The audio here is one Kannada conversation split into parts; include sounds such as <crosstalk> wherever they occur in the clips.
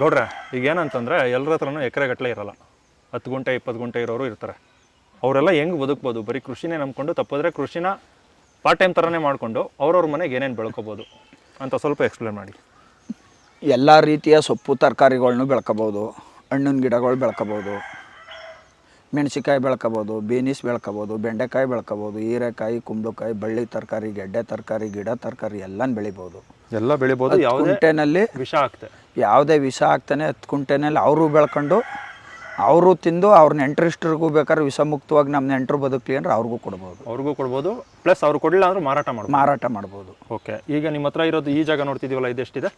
ಗೌಡ್ರೆ ಈಗ ಏನಂತಂದ್ರೆ ಎಲ್ಲರ ಹತ್ರನೂ ಎಕರೆ ಗಟ್ಟಲೆ ಇರಲ್ಲ. ಹತ್ತು ಗುಂಟೆ ಇಪ್ಪತ್ತು ಗುಂಟೆ ಇರೋರು ಇರ್ತಾರೆ. ಅವರೆಲ್ಲ ಹೆಂಗೆ ಬದುಕ್ಬೋದು? ಬರೀ ಕೃಷಿನೇ ನಂಬ್ಕೊಂಡು ತಪ್ಪಿದ್ರೆ ಕೃಷಿನ ಪಾರ್ಟ್ ಟೈಮ್ ಥರನೇ ಮಾಡಿಕೊಂಡು ಅವ್ರವ್ರ ಮನೆಗೆ ಏನೇನು ಬೆಳ್ಕೊಬೋದು? ಅಂತ ಸ್ವಲ್ಪ ಎಕ್ಸ್ಪ್ಲೇನ್ ಮಾಡಿ. ಎಲ್ಲ ರೀತಿಯ ಸೊಪ್ಪು ತರಕಾರಿಗಳ್ನು ಬೆಳ್ಕೋಬೋದು. ಹಣ್ಣಿನ ಗಿಡಗಳು ಬೆಳ್ಕೋಬೋದು. ಮೆಣಸಿಕಾಯಿ ಬೆಳ್ಕೋಬೋದು ಬೀನಿಸ್ ಬೆಳ್ಕೋಬೋದು ಬೆಂಡೆಕಾಯಿ ಬೆಳ್ಕೋಬೋದು ಹೀರೆಕಾಯಿ ಕುಂಬಳಕಾಯಿ ಬಳ್ಳಿ ತರಕಾರಿ ಗೆಡ್ಡೆ ತರಕಾರಿ ಗಿಡ ತರಕಾರಿ ಎಲ್ಲನೂ ಬೆಳಿಬೋದು. ಎಲ್ಲ ಬೆಳಿಬೋದು ಯಾವ ಟೈನಲ್ಲಿ ವಿಷ ಆಗ್ತೆ. ಯಾವುದೇ ವಿಷ ಆಗ್ತಾನೆ ಹತ್ತು ಕುಂಟೆನಲ್ಲಿ ಅವರು ಬೆಳ್ಕೊಂಡು ಅವರು ತಿಂದು ಅವ್ರ ನೆಂಟರಿಷ್ಟರಿಗೂ ಬೇಕಾದ್ರೆ ವಿಷಮುಕ್ತವಾಗಿ ನಮ್ಮ ನೆಂಟರು ಬದುಕಲಿ ಅಂದ್ರೆ ಅವ್ರಿಗೂ ಕೊಡ್ಬೋದು. ಅವ್ರಿಗೂ ಕೊಡ್ಬೋದು. ಪ್ಲಸ್ ಅವ್ರು ಕೊಡಲಿಲ್ಲ ಅಂದ್ರೆ ಮಾರಾಟ ಮಾಡ್ಬೋದು. ಮಾರಾಟ ಮಾಡ್ಬೋದು. ಓಕೆ. ಈಗ ನಿಮ್ಮ ಹತ್ರ ಇರೋದು ಈ ಜಾಗ ನೋಡ್ತಿದ್ದೀವಲ್ಲ ಇದೆಷ್ಟಿದೆ?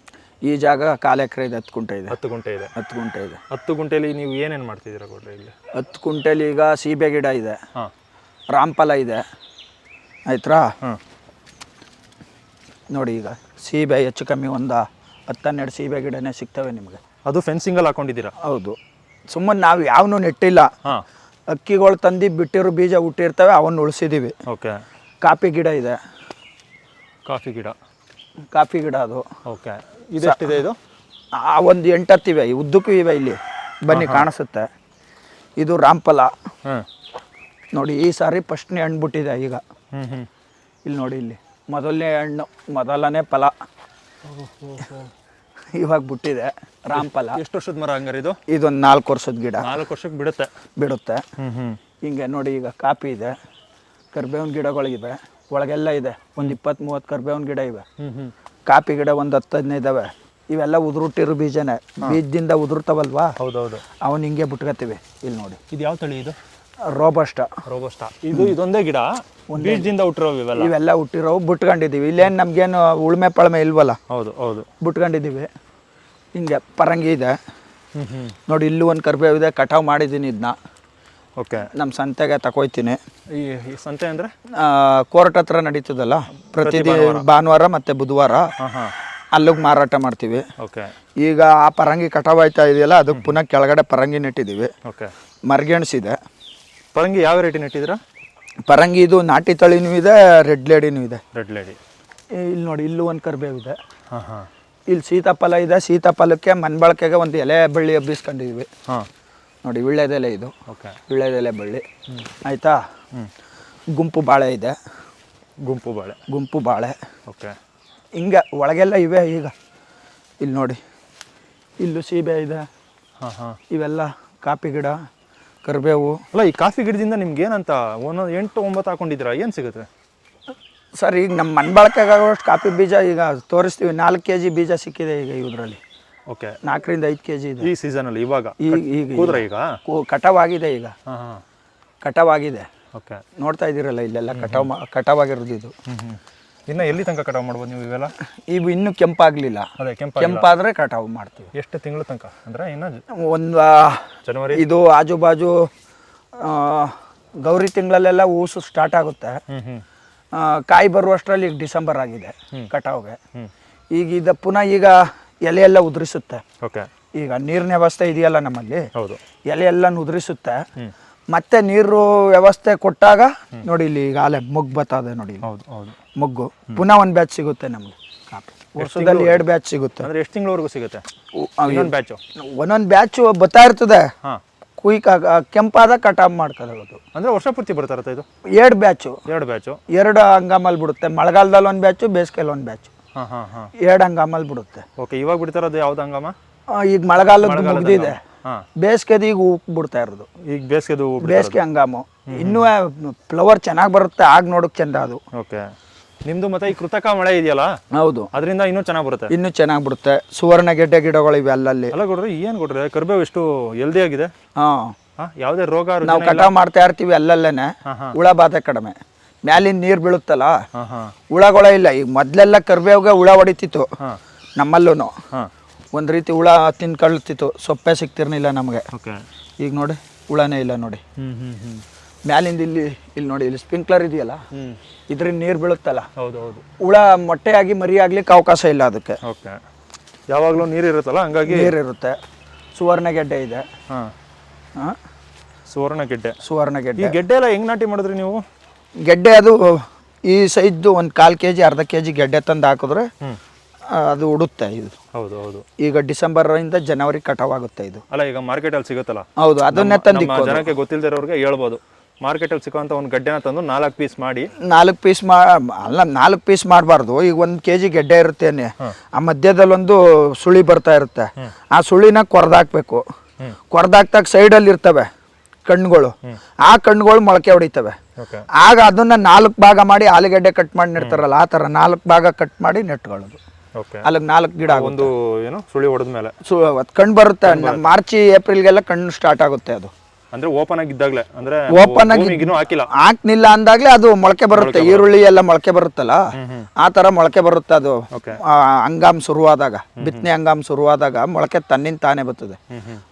ಈ ಜಾಗ ಕಾಲು ಎಕರೆ ಇದೆ ಹತ್ತು ಗುಂಟೆ ಇದೆ. ಹತ್ತು ಗುಂಟೆ ಇದೆ. ಹತ್ತು ಗುಂಟೆ ಇದೆ. ಹತ್ತು ಗುಂಟೆಲಿ ನೀವು ಏನೇನು ಮಾಡ್ತಿದ್ದೀರಾ ಕೊಡ್ರಿ ಇಲ್ಲಿ? ಹತ್ತು ಗುಂಟೆಲಿ ಈಗ ಸೀಬೆ ಗಿಡ ಇದೆ. ಹಾಂ. ರಾಮಫಲ ಇದೆ. ಆಯ್ತಾ ಹಾಂ. ನೋಡಿ ಈಗ ಸೀಬೆ ಹೆಚ್ಚು ಕಮ್ಮಿ ಒಂದು ಹತ್ತನ್ನೆರಡು ಸೀಬೆ ಗಿಡನೇ ಸಿಗ್ತವೆ ನಿಮಗೆ. ಅದು ಫೆನ್ಸಿಂಗಲ್ಲಿ ಹಾಕೊಂಡಿದ್ದೀರಾ? ಹೌದು. ಸುಮ್ಮನೆ ನಾವು ಯಾವನು ನೆಟ್ಟಿಲ್ಲ. ಹಾಂ. ಅಕ್ಕಿಗಳು ತಂದು ಬಿಟ್ಟಿರೋ ಬೀಜ ಹುಟ್ಟಿರ್ತವೆ ಅವನ್ನ ಉಳಿಸಿದ್ದೀವಿ ಓಕೆ. ಕಾಫಿ ಗಿಡ ಇದೆ. ಕಾಫಿ ಗಿಡ. ಕಾಫಿ ಗಿಡ ಅದು. ಓಕೆ. ಇದೆಷ್ಟಿದೆ ಇದು? ಆ ಒಂದು ಎಂಟತ್ತಿವೆ. ಈ ಉದ್ದಕ್ಕೂ ಇವೆ ಇಲ್ಲಿ. ಬನ್ನಿ ಕಾಣಿಸುತ್ತೆ. ಇದು ರಾಮ್ಫಲ ಹಾಂ. ನೋಡಿ ಈ ಸಾರಿ ಫಸ್ಟ್ನೇ ಹಣ್ಣು ಬಿಟ್ಟಿದೆ ಈಗ. ಹ್ಞೂ ಹ್ಞೂ ಇಲ್ಲಿ ನೋಡಿ ಇಲ್ಲಿ. ಮೊದಲನೇ ಹಣ್ಣು ಮೊದಲನೇ ಫಲ. <laughs> ಇವಾಗ ಬಿಟ್ಟಿದೆ ರಾಮ್ಫಲ ಎಷ್ಟು ವರ್ಷದ ಮರ ಹಂಗಾರೆ ಇದು? ಇದೊಂದು ನಾಲ್ಕು ವರ್ಷದ ಗಿಡ. ನಾಲ್ಕು ವರ್ಷಕ್ಕೆ ಬಿಡುತ್ತೆ. ಬಿಡುತ್ತೆ. ಹಿಂಗೆ ನೋಡಿ ಈಗ ಕಾಪಿ ಇದೆ. ಕರ್ಬೇವಿನ ಗಿಡಗಳಿವೆ. ಒಳಗೆಲ್ಲ ಇದೆ. ಒಂದು ಇಪ್ಪತ್ತು ಮೂವತ್ತು ಕರ್ಬೇವಿನ ಗಿಡ ಇವೆ. ಕಾಪಿ ಗಿಡ ಒಂದು ಹತ್ತು ಹದಿನೈದು ಇದಾವೆ. ಇವೆಲ್ಲ ಉದುರುಟ್ಟಿರೋ ಬೀಜನೇ. ಬೀಜದಿಂದ ಉದುರ್ತಾವಲ್ವಾ? ಹೌದೌದು. ಅವನು ಹಿಂಗೆ ಬಿಟ್ಕೋತೀವಿ ಇಲ್ಲಿ ನೋಡಿ. ಇದು ಯಾವ ತಳಿ ಇದು? ರೋಬಸ್ಟ. ರೋಬಸ್ಟ. ಇದು ಇದೊಂದೇ ಗಿಡ. ಬೀಜದಿಂದ ಹುಟ್ಟಿರೋ ಇವೆಲ್ಲ. ಇವೆಲ್ಲ ಹುಟ್ಟಿರೋ ಬಿಟ್ಕೊಂಡಿದ್ದೀವಿ. ಇಲ್ಲೇನು ನಮಗೇನು ಉಳ್ಮೆ ಪಳ್ಮೆ ಇಲ್ವಲ್ಲ? ಹೌದು ಹೌದು. ಬಿಟ್ಕೊಂಡಿದ್ದೀವಿ. ಹಿಂಗೆ ಪರಂಗಿ ಇದೆ. ನೋಡಿ ಇಲ್ಲೂ ಒಂದು ಕರ್ಬೇವು ಇದೆ. ಕಟಾವು ಮಾಡಿದ್ದೀನಿ ಇದನ್ನ ಓಕೆ. ನಮ್ಮ ಸಂತೆಗೆ ತಗೋಯ್ತೀನಿ ಈ ಸಂತೆ ಅಂದರೆ? ಕೋರ್ಟ್ ಹತ್ರ ನಡೀತದಲ್ಲ? ಪ್ರತಿ ಭಾನುವಾರ. ಮತ್ತು ಬುಧವಾರ. ಅಲ್ಲಿಗೆ ಮಾರಾಟ ಮಾಡ್ತೀವಿ. ಓಕೆ. ಈಗ ಆ ಪರಂಗಿ ಕಟಾವು ಆಯ್ತಾ ಇದೆಯಲ್ಲ ಅದಕ್ಕೆ ಪುನಃ ಕೆಳಗಡೆ ಪರಂಗಿ ನೆಟ್ಟಿದ್ದೀವಿ. ಓಕೆ. ಮರ್ಗೆಣ್ಸಿದೆ ಪರಂಗಿ ಯಾವ ರೇಟಿ ನೆಟ್ಟಿದ್ದೀರಾ ಪರಂಗಿ ಇದು ನಾಟಿ ತಳಿನೂ ಇದೆ ರೆಡ್ ಲೇಡಿನೂ ಇದೆ. Red lady. ಇಲ್ಲಿ ನೋಡಿ ಇಲ್ಲೂ ಒಂದು ಕರ್ಬೇವು ಇದೆ ಹಾಂ ಹಾಂ. ಇಲ್ಲಿ ಸೀತಾಫಲ ಇದೆ ಸೀತಾಫಲಕ್ಕೆ ಮಣ್ಬಳಕೆಗೆ ಒಂದು ಎಲೆ ಬಳ್ಳಿ ಹಬ್ಬಿಸ್ಕೊಂಡಿದ್ವಿ ಹಾಂ. ನೋಡಿ ವಿಳ್ಳೆದೆಲೆ ಇದು. ಓಕೆ. ವಿಳ್ಳೆದೆಲೆ ಬಳ್ಳಿ. ಆಯಿತಾ? ಹ್ಞೂ ಗುಂಪು ಬಾಳೆ ಇದೆ. ಗುಂಪು ಬಾಳೆ. ಗುಂಪು ಬಾಳೆ. ಓಕೆ. ಹಿಂಗೆ ಒಳಗೆಲ್ಲ ಇವೆ ಈಗ. ಇಲ್ಲಿ ನೋಡಿ ಇಲ್ಲೂ ಸೀಬೆ ಇದೆ. ಹಾಂ ಹಾಂ. ಇವೆಲ್ಲ ಕಾಪಿ ಗಿಡ. ಕರಿಬೇವು. ಅಲ್ಲ ಈ ಕಾಫಿ ಗಿಡದಿಂದ ನಿಮ್ಗೆ ಏನಂತ ಒಂದೊಂದು ಎಂಟು ಒಂಬತ್ತು ಹಾಕೊಂಡಿದ್ದೀರಾ? ಏನು ಸಿಗುತ್ತೆ? ಸರ್ ಈಗ ನಮ್ಮ ಮಣ್ಬಳಕೆಗಾಗುವಷ್ಟು ಕಾಫಿ ಬೀಜ ಈಗ ತೋರಿಸ್ತೀವಿ. ನಾಲ್ಕು ಕೆ ಜಿ ಬೀಜ ಸಿಕ್ಕಿದೆ ಈಗ ಇದರಲ್ಲಿ ಓಕೆ. ನಾಲ್ಕರಿಂದ ಐದು ಕೆ ಜಿ ಇದೆ. ಈ ಸೀಸನಲ್ಲಿ ಇವಾಗ? ಈಗ ಈಗ ಕೂದ್ರ ಈಗ? ಕೂ- ಕಟಾವಾಗಿದೆ ಈಗ. ಹಾಂ ಹಾಂ. ಕಟಾವಾಗಿದೆ. ಓಕೆ. ನೋಡ್ತಾ ಇದ್ದೀರಲ್ಲ ಇಲ್ಲೆಲ್ಲ ಕಟಾವ್ ಮಾ ಕಟಾವಾಗಿರೋದು ಇದು. ಹ್ಞೂ ಹ್ಞೂ ಇನ್ನು ಎಲ್ಲಿ ತನಕ ಕಟಾವು ಮಾಡ್ಬೋದು ನೀವು ಇವೆಲ್ಲ? ಇವು ಇನ್ನೂ ಕೆಂಪಾಗಲಿಲ್ಲ. ಅದೇ ಕೆಂಪ ಕೆಂಪಾದರೆ ಕಟಾವು ಮಾಡ್ತೀವಿ. ಎಷ್ಟು ತಿಂಗಳು ತನಕ? ಅಂದರೆ ಇನ್ನು ಒಂದು ಜನವರಿ? ಇದು ಆಜು ಬಾಜು ಗೌರಿ ತಿಂಗಳಲ್ಲೆಲ್ಲ ಊಸು ಸ್ಟಾರ್ಟ್ ಆಗುತ್ತೆ. ಕಾಯಿ ಬರುವಷ್ಟರಲ್ಲಿ ಈಗ ಡಿಸೆಂಬರ್ ಆಗಿದೆ ಕಟಾವ್ಗೆ ಈಗ ಇದ ಪುನಃ ಈಗ ಎಲೆ ಎಲ್ಲ ಉದುರಿಸುತ್ತೆ. ಓಕೆ. ಈಗ ನೀರಿನ ವ್ಯವಸ್ಥೆ ಇದೆಯಲ್ಲ ನಮ್ಮಲ್ಲಿ? ಹೌದು. ಎಲೆ ಎಲ್ಲ ಉದುರಿಸುತ್ತೆ ಮತ್ತೆ ನೀರು ವ್ಯವಸ್ಥೆ ಕೊಟ್ಟಾಗ ನೋಡಿ ಇಲ್ಲಿ ಈಗ ಆಲೆ ಮೊಗ್ಗು ಬರ್ತದೆ ನೋಡಿ ಇಲ್ಲಿ. ಹೌದು ಹೌದು. ಮೊಗ್ಗು. ಪುನಃ ಒಂದು ಬ್ಯಾಚ್ ಸಿಗುತ್ತೆ ನಮಗೆ ವರ್ಷದಲ್ಲಿ ಎರಡು ಬ್ಯಾಚ್ ಸಿಗುತ್ತೆ. ಅಂದ್ರೆ ಎಷ್ಟು ತಿಂಗಳವರೆಗೂ ಸಿಗುತ್ತೆ? ಉ- ಬ್ಯಾಚ್ ಇನ್ನೊಂದು ಬ್ಯಾಚು ಒಂದೊಂದು ಬ್ಯಾಚ್ ಬರ್ತಾ ಇರ್ತದೆ. ಹಾಂ. ಕುಯ್ಕ ಕೆಂಪಾದ ಕಟಾವ್ ಮಾಡ್ಕೊಳ್ಳೋದು ಅಂದ್ರೆ ವರ್ಷ ಪೂರ್ತಿ ಬರ್ತಾ ಇರುತ್ತೆ ಇದು? ಎರಡು ಬ್ಯಾಚು ಎರಡು ಬ್ಯಾಚು ಎರಡು ಹಂಗಾಮಲ್ಲಿ ಬಿಡುತ್ತೆ. ಮಳೆಗಾಲದಲ್ಲಿ ಒಂದು ಬ್ಯಾಚು ಬೇಸಿಗೆಯಲ್ಲಿ ಒಂದು ಬ್ಯಾಚು ಹಾಂ ಹಾಂ ಹಾಂ. ಎರಡು ಹಂಗಾಮಲ್ಲಿ ಬಿಡುತ್ತೆ. ಓಕೆ ಇವಾಗ ಬಿಡ್ತಾ ಇರೋದು ಯಾವ್ದು ಹಂಗಾಮ? ಆ, ಈಗ ಮಳೆಗಾಲದ ಮುಗ್ದಿದೆ. ಬೇಸಿಗೆದು ಈಗ ಹೂ ಬಿಡ್ತಾ ಇರೋದು. ಈಗ ಬೇಸಿಗೆದು ಬೇಸಿಗೆ ಹಂಗಾಮು. ಇನ್ನೂ ಫ್ಲವರ್ ಚೆನ್ನಾಗಿ ಬರುತ್ತೆ ಆಗ ನೋಡೋಕೆ ಚಂದ ಅದು. ಓಕೆ. ನಿಮ್ದು ಮತ್ತೆ ಈ ಕೃತಕ ಮಳೆ ಇದೆಯಲ್ಲ? ಹೌದು. ಅದರಿಂದ ಇನ್ನೂ ಚೆನ್ನಾಗಿ ಬರುತ್ತೆ? ಇನ್ನೂ ಚೆನ್ನಾಗಿ ಬಿಡುತ್ತೆ ಸುವರ್ಣ ಗೆಡ್ಡೆ ಗಿಡಗಳು ಇವೆ ಅಲ್ಲಲ್ಲಿ. ಅಲ್ಲ ಕೊಡ್ರಿ ಏನು ಕೊಡ್ರಿ ಕರ್ಬೇವು ಎಷ್ಟು ಹೆಲ್ದಿ ಆಗಿದೆ? ಹಾಂ. ಯಾವುದೇ ರೋಗ ನಾವು ಕಟಾವ್ ಮಾಡ್ತಾ ಇರ್ತೀವಿ ಅಲ್ಲಲ್ಲೇನೆ. ಹುಳ ಬಾಧೆ ಕಡಿಮೆ. ಮ್ಯಾಲಿನ ನೀರು ಬೀಳುತ್ತಲ್ಲ? ಹುಳಗಳ ಇಲ್ಲ. ಈಗ ಮೊದಲೆಲ್ಲ ಕರ್ಬೇವ್ಗೆ ಹುಳ ಹೊಡಿತಿತ್ತು. ನಮ್ಮಲ್ಲೂ ಒಂದು ರೀತಿ ಹುಳ ತಿನ್ಕೊಳ್ತಿತ್ತು ಸೊಪ್ಪೆ ಸಿಗ್ತಿರ್ಲಿಲ್ಲ ನಮಗೆ. ಓಕೆ. ಈಗ ನೋಡಿ ಹುಳನೇ ಇಲ್ಲ ನೋಡಿ. ಹ್ಞೂ ಹ್ಞೂ ಹ್ಞೂ ಮ್ಯಾಲಿಂದ ಇಲ್ಲಿ ಇಲ್ಲಿ ನೋಡಿ ಇಲ್ಲಿ ಸ್ಪ್ರಿಂಕ್ಲರ್ ಇದೆಯಲ್ಲ? ಇದ್ರಿಂದ ನೀರು ಬೀಳುತ್ತಲ್ಲ? ಹೌದು ಹೌದು ಹುಳ ಮೊಟ್ಟೆಯಾಗಿ ಮರಿ ಆಗ್ಲಿಕ್ಕೆ ಅವಕಾಶ ಇಲ್ಲ ಅದಕ್ಕೆ. ಓಕೆ. ಯಾವಾಗಲೂ ನೀರು ಇರುತ್ತಲ್ಲ? ಹಂಗಾಗಿ ನೀರಿರುತ್ತೆ ಸುವರ್ಣ ಗೆಡ್ಡೆ ಇದೆ. ಹಾಂ. ಹಾಂ ಸುವರ್ಣ ಗೆಡ್ಡೆ. ಸುವರ್ಣ ಈ ಗೆಡ್ಡೆ ಗೆಡ್ಡೆ ಎಲ್ಲ ಹೆಂಗ್ ನಾಟಿ ಮಾಡಿದ್ರಿ ನೀವು? ಗೆಡ್ಡೆ ಅದು ಈ ಸೈಜ್ದು ಒಂದು ಕಾಲು ಕೆ ಜಿ ಅರ್ಧ ಕೆ ಜಿ ಗೆಡ್ಡೆ ತಂದು ಹಾಕಿದ್ರೆ ಅದು ಉಡುತ್ತೆ ಇದು. ಹೌದು ಹೌದು. ಈಗ ಡಿಸೆಂಬರ್ ಇಂದ ಜನವರಿ ಕಟಾವಾಗುತ್ತೆ ಇದು. ಅಲ್ಲ ಈಗ ಮಾರ್ಕೆಟ್ ಅಲ್ಲಿ ಸಿಗುತ್ತಲ್ಲ? ಹೌದು ಅದನ್ನೇ ತಂದು ನಮ್ಮ ಜನಕ್ಕೆ ಗೊತ್ತಿಲ್ಲದಿರೋರಿಗೆ ಹೇಳ್ಬೋದು. ಮಾರ್ಕೆಟಲ್ಲಿ ಸಿಗುವಂತ ಒಂದು ಗಡ್ಡೆನ ತಂದು ನಾಲ್ಕು ಪೀಸ್ ಮಾಡಿ. ನಾಲ್ಕು ಪೀಸ್ ಮಾ ಅಲ್ಲ ನಾಲ್ಕು ಪೀಸ್ ಮಾಡಬಾರ್ದು. ಈಗ ಒಂದು ಕೆ ಜಿ ಗೆಡ್ಡೆ ಇರುತ್ತೇನೆ ಆ ಮಧ್ಯದಲ್ಲಿ ಒಂದು ಸುಳಿ ಬರ್ತಾ ಇರುತ್ತೆ. ಆ ಸುಳಿನ ಕೊರ್ದಾಕ್ಬೇಕು. ಕೊರ್ದಾಕ್ದಾಗ ಸೈಡಲ್ಲಿ ಇರ್ತವೆ ಕಣ್ಣುಗಳು. ಆ ಕಣ್ಣುಗಳು ಮೊಳಕೆ ಹೊಡಿತವೆ. ಆಗ ಅದನ್ನ ನಾಲ್ಕು ಭಾಗ ಮಾಡಿ ಆಲೂಗಡ್ಡೆ ಕಟ್ ಮಾಡಿ ನೆಡ್ತಾರಲ್ಲ ಆ ಥರ ನಾಲ್ಕು ಭಾಗ ಕಟ್ ಮಾಡಿ ನೆಟ್ಕೊಳ್ಳೋದು. ಅಲ್ಲಿಗೆ ನಾಲ್ಕು ಗಿಡ ಒಂದು ಏನು ಸುಳಿ ಹೊಡೆದ ಮೇಲೆ. ಸೊ ಕಣ್ಣು ಬರುತ್ತೆ. ಮಾರ್ಚ್ ಏಪ್ರಿಲ್ಗೆಲ್ಲ ಕಣ್ಣು ಸ್ಟಾರ್ಟ್ ಆಗುತ್ತೆ ಅದು. ಅಂದ್ರೆ ಓಪನ್ ಆಗಿದ್ದಾಗಲೇ ಅಂದ್ರೆ ಓಪನ್ ಆಗಿ- ಹಾಕಿಲ್ಲ. ಹಾಕ್ನಿಲ್ಲ ಅಂದಾಗ್ಲೇ ಅದು ಮೊಳಕೆ ಬರುತ್ತೆ. ಈರುಳ್ಳಿ ಎಲ್ಲ ಮೊಳಕೆ ಬರುತ್ತಲ್ಲ? ಆ ತರ ಮೊಳಕೆ ಬರುತ್ತೆ ಅದು. ಅಂಗಾಮ್ ಹಂಗಾಮ್ ಶುರುವಾದಾಗ. ಬಿತ್ತನೆ ಹಂಗಾಮ್ ಶುರುವಾದಾಗ ಮೊಳಕೆ ತನ್ನಿಂದ ತಾನೇ ಬರ್ತದೆ.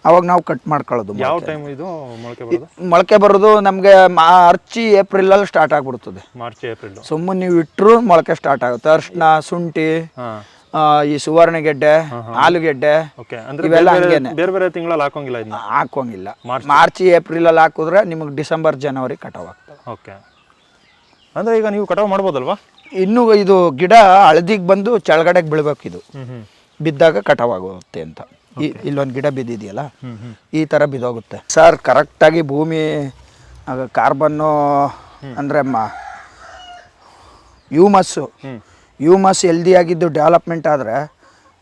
ಅವಾಗ ನಾವು ಕಟ್ ಮಾಡ್ಕೊಳ್ಳೋದು ಯಾವ ಟೈಮ್ ಇದು ಮೊಳಕೆ ಬರೋದು? ಮೊಳಕೆ ಬರೋದು ನಮಗೆ ಮಾರ್ಚ್ ಏಪ್ರಿಲಲ್ಲಿ ಸ್ಟಾರ್ಟ್ ಆಗ್ಬಿಡ್ತದೆ. ಮಾರ್ಚ್ ಏಪ್ರಿಲ್ ಸುಮ್ಮನೆ ನೀವು ಇಟ್ಟರು ಮೊಳಕೆ ಸ್ಟಾರ್ಟ್ ಆಗುತ್ತೆ. ಅರ್ಶಿನ ಶುಂಠಿ ಈ ಸುವರ್ಣಗೆಡ್ಡೆ ಆಲೂಗೆಡ್ಡೆ ಇವೆಲ್ಲ ಬೇರೆ ಬೇರೆ- ಹಂಗೇನೆ. ಬೇರೆ ಬೇರೆ ತಿಂಗಳಲ್ಲಿ ಹಾಕೋಂಗಿಲ್ಲ ಇದನ್ನ ಹಾಕೋಂಗಿಲ್ಲ ಮಾರ್ಚ್ ಏಪ್ರಿಲಲ್ಲಿ ಹಾಕಿದ್ರೆ ನಿಮಗೆ ಡಿಸೆಂಬರ್ ಜನವರಿ ಕಟಾವ್ ಆಗ್ತದೆ. ಓಕೆ ಅಂದ್ರೆ ಈಗ ನೀವು ಕಟಾವ್ ಮಾಡ್ಬೋದಲ್ವಾ? ಇನ್ನು ಇದು ಗಿಡ ಹಳದಿಗೆ ಬಂದು ಕೆಳಗಡೆಗೆ ಬೀಳ್ಬೇಕು ಇದು. ಬಿದ್ದಾಗ ಕಟಾವ್ ಕಟಾವಾಗುತ್ತೆ ಅಂತ. ಈ- ಇಲ್ಲೊಂದು ಗಿಡ ಬಿದ್ದಿದೆಯಲ್ಲ? ಈ ಥರ ಬಿದ್ದೋಗುತ್ತೆ ಸರ್ ಕರೆಕ್ಟಾಗಿ ಭೂಮಿ ಕಾರ್ಬನ್ನು ಅಂದರೆ ಮ ಯೂಮಸ್ಸು ಹ್ಮ್ ಯೂಮಸ್ ಹೆಲ್ದಿ ಆಗಿದ್ದು ಡೆವಲಪ್ಮೆಂಟ್ ಆದರೆ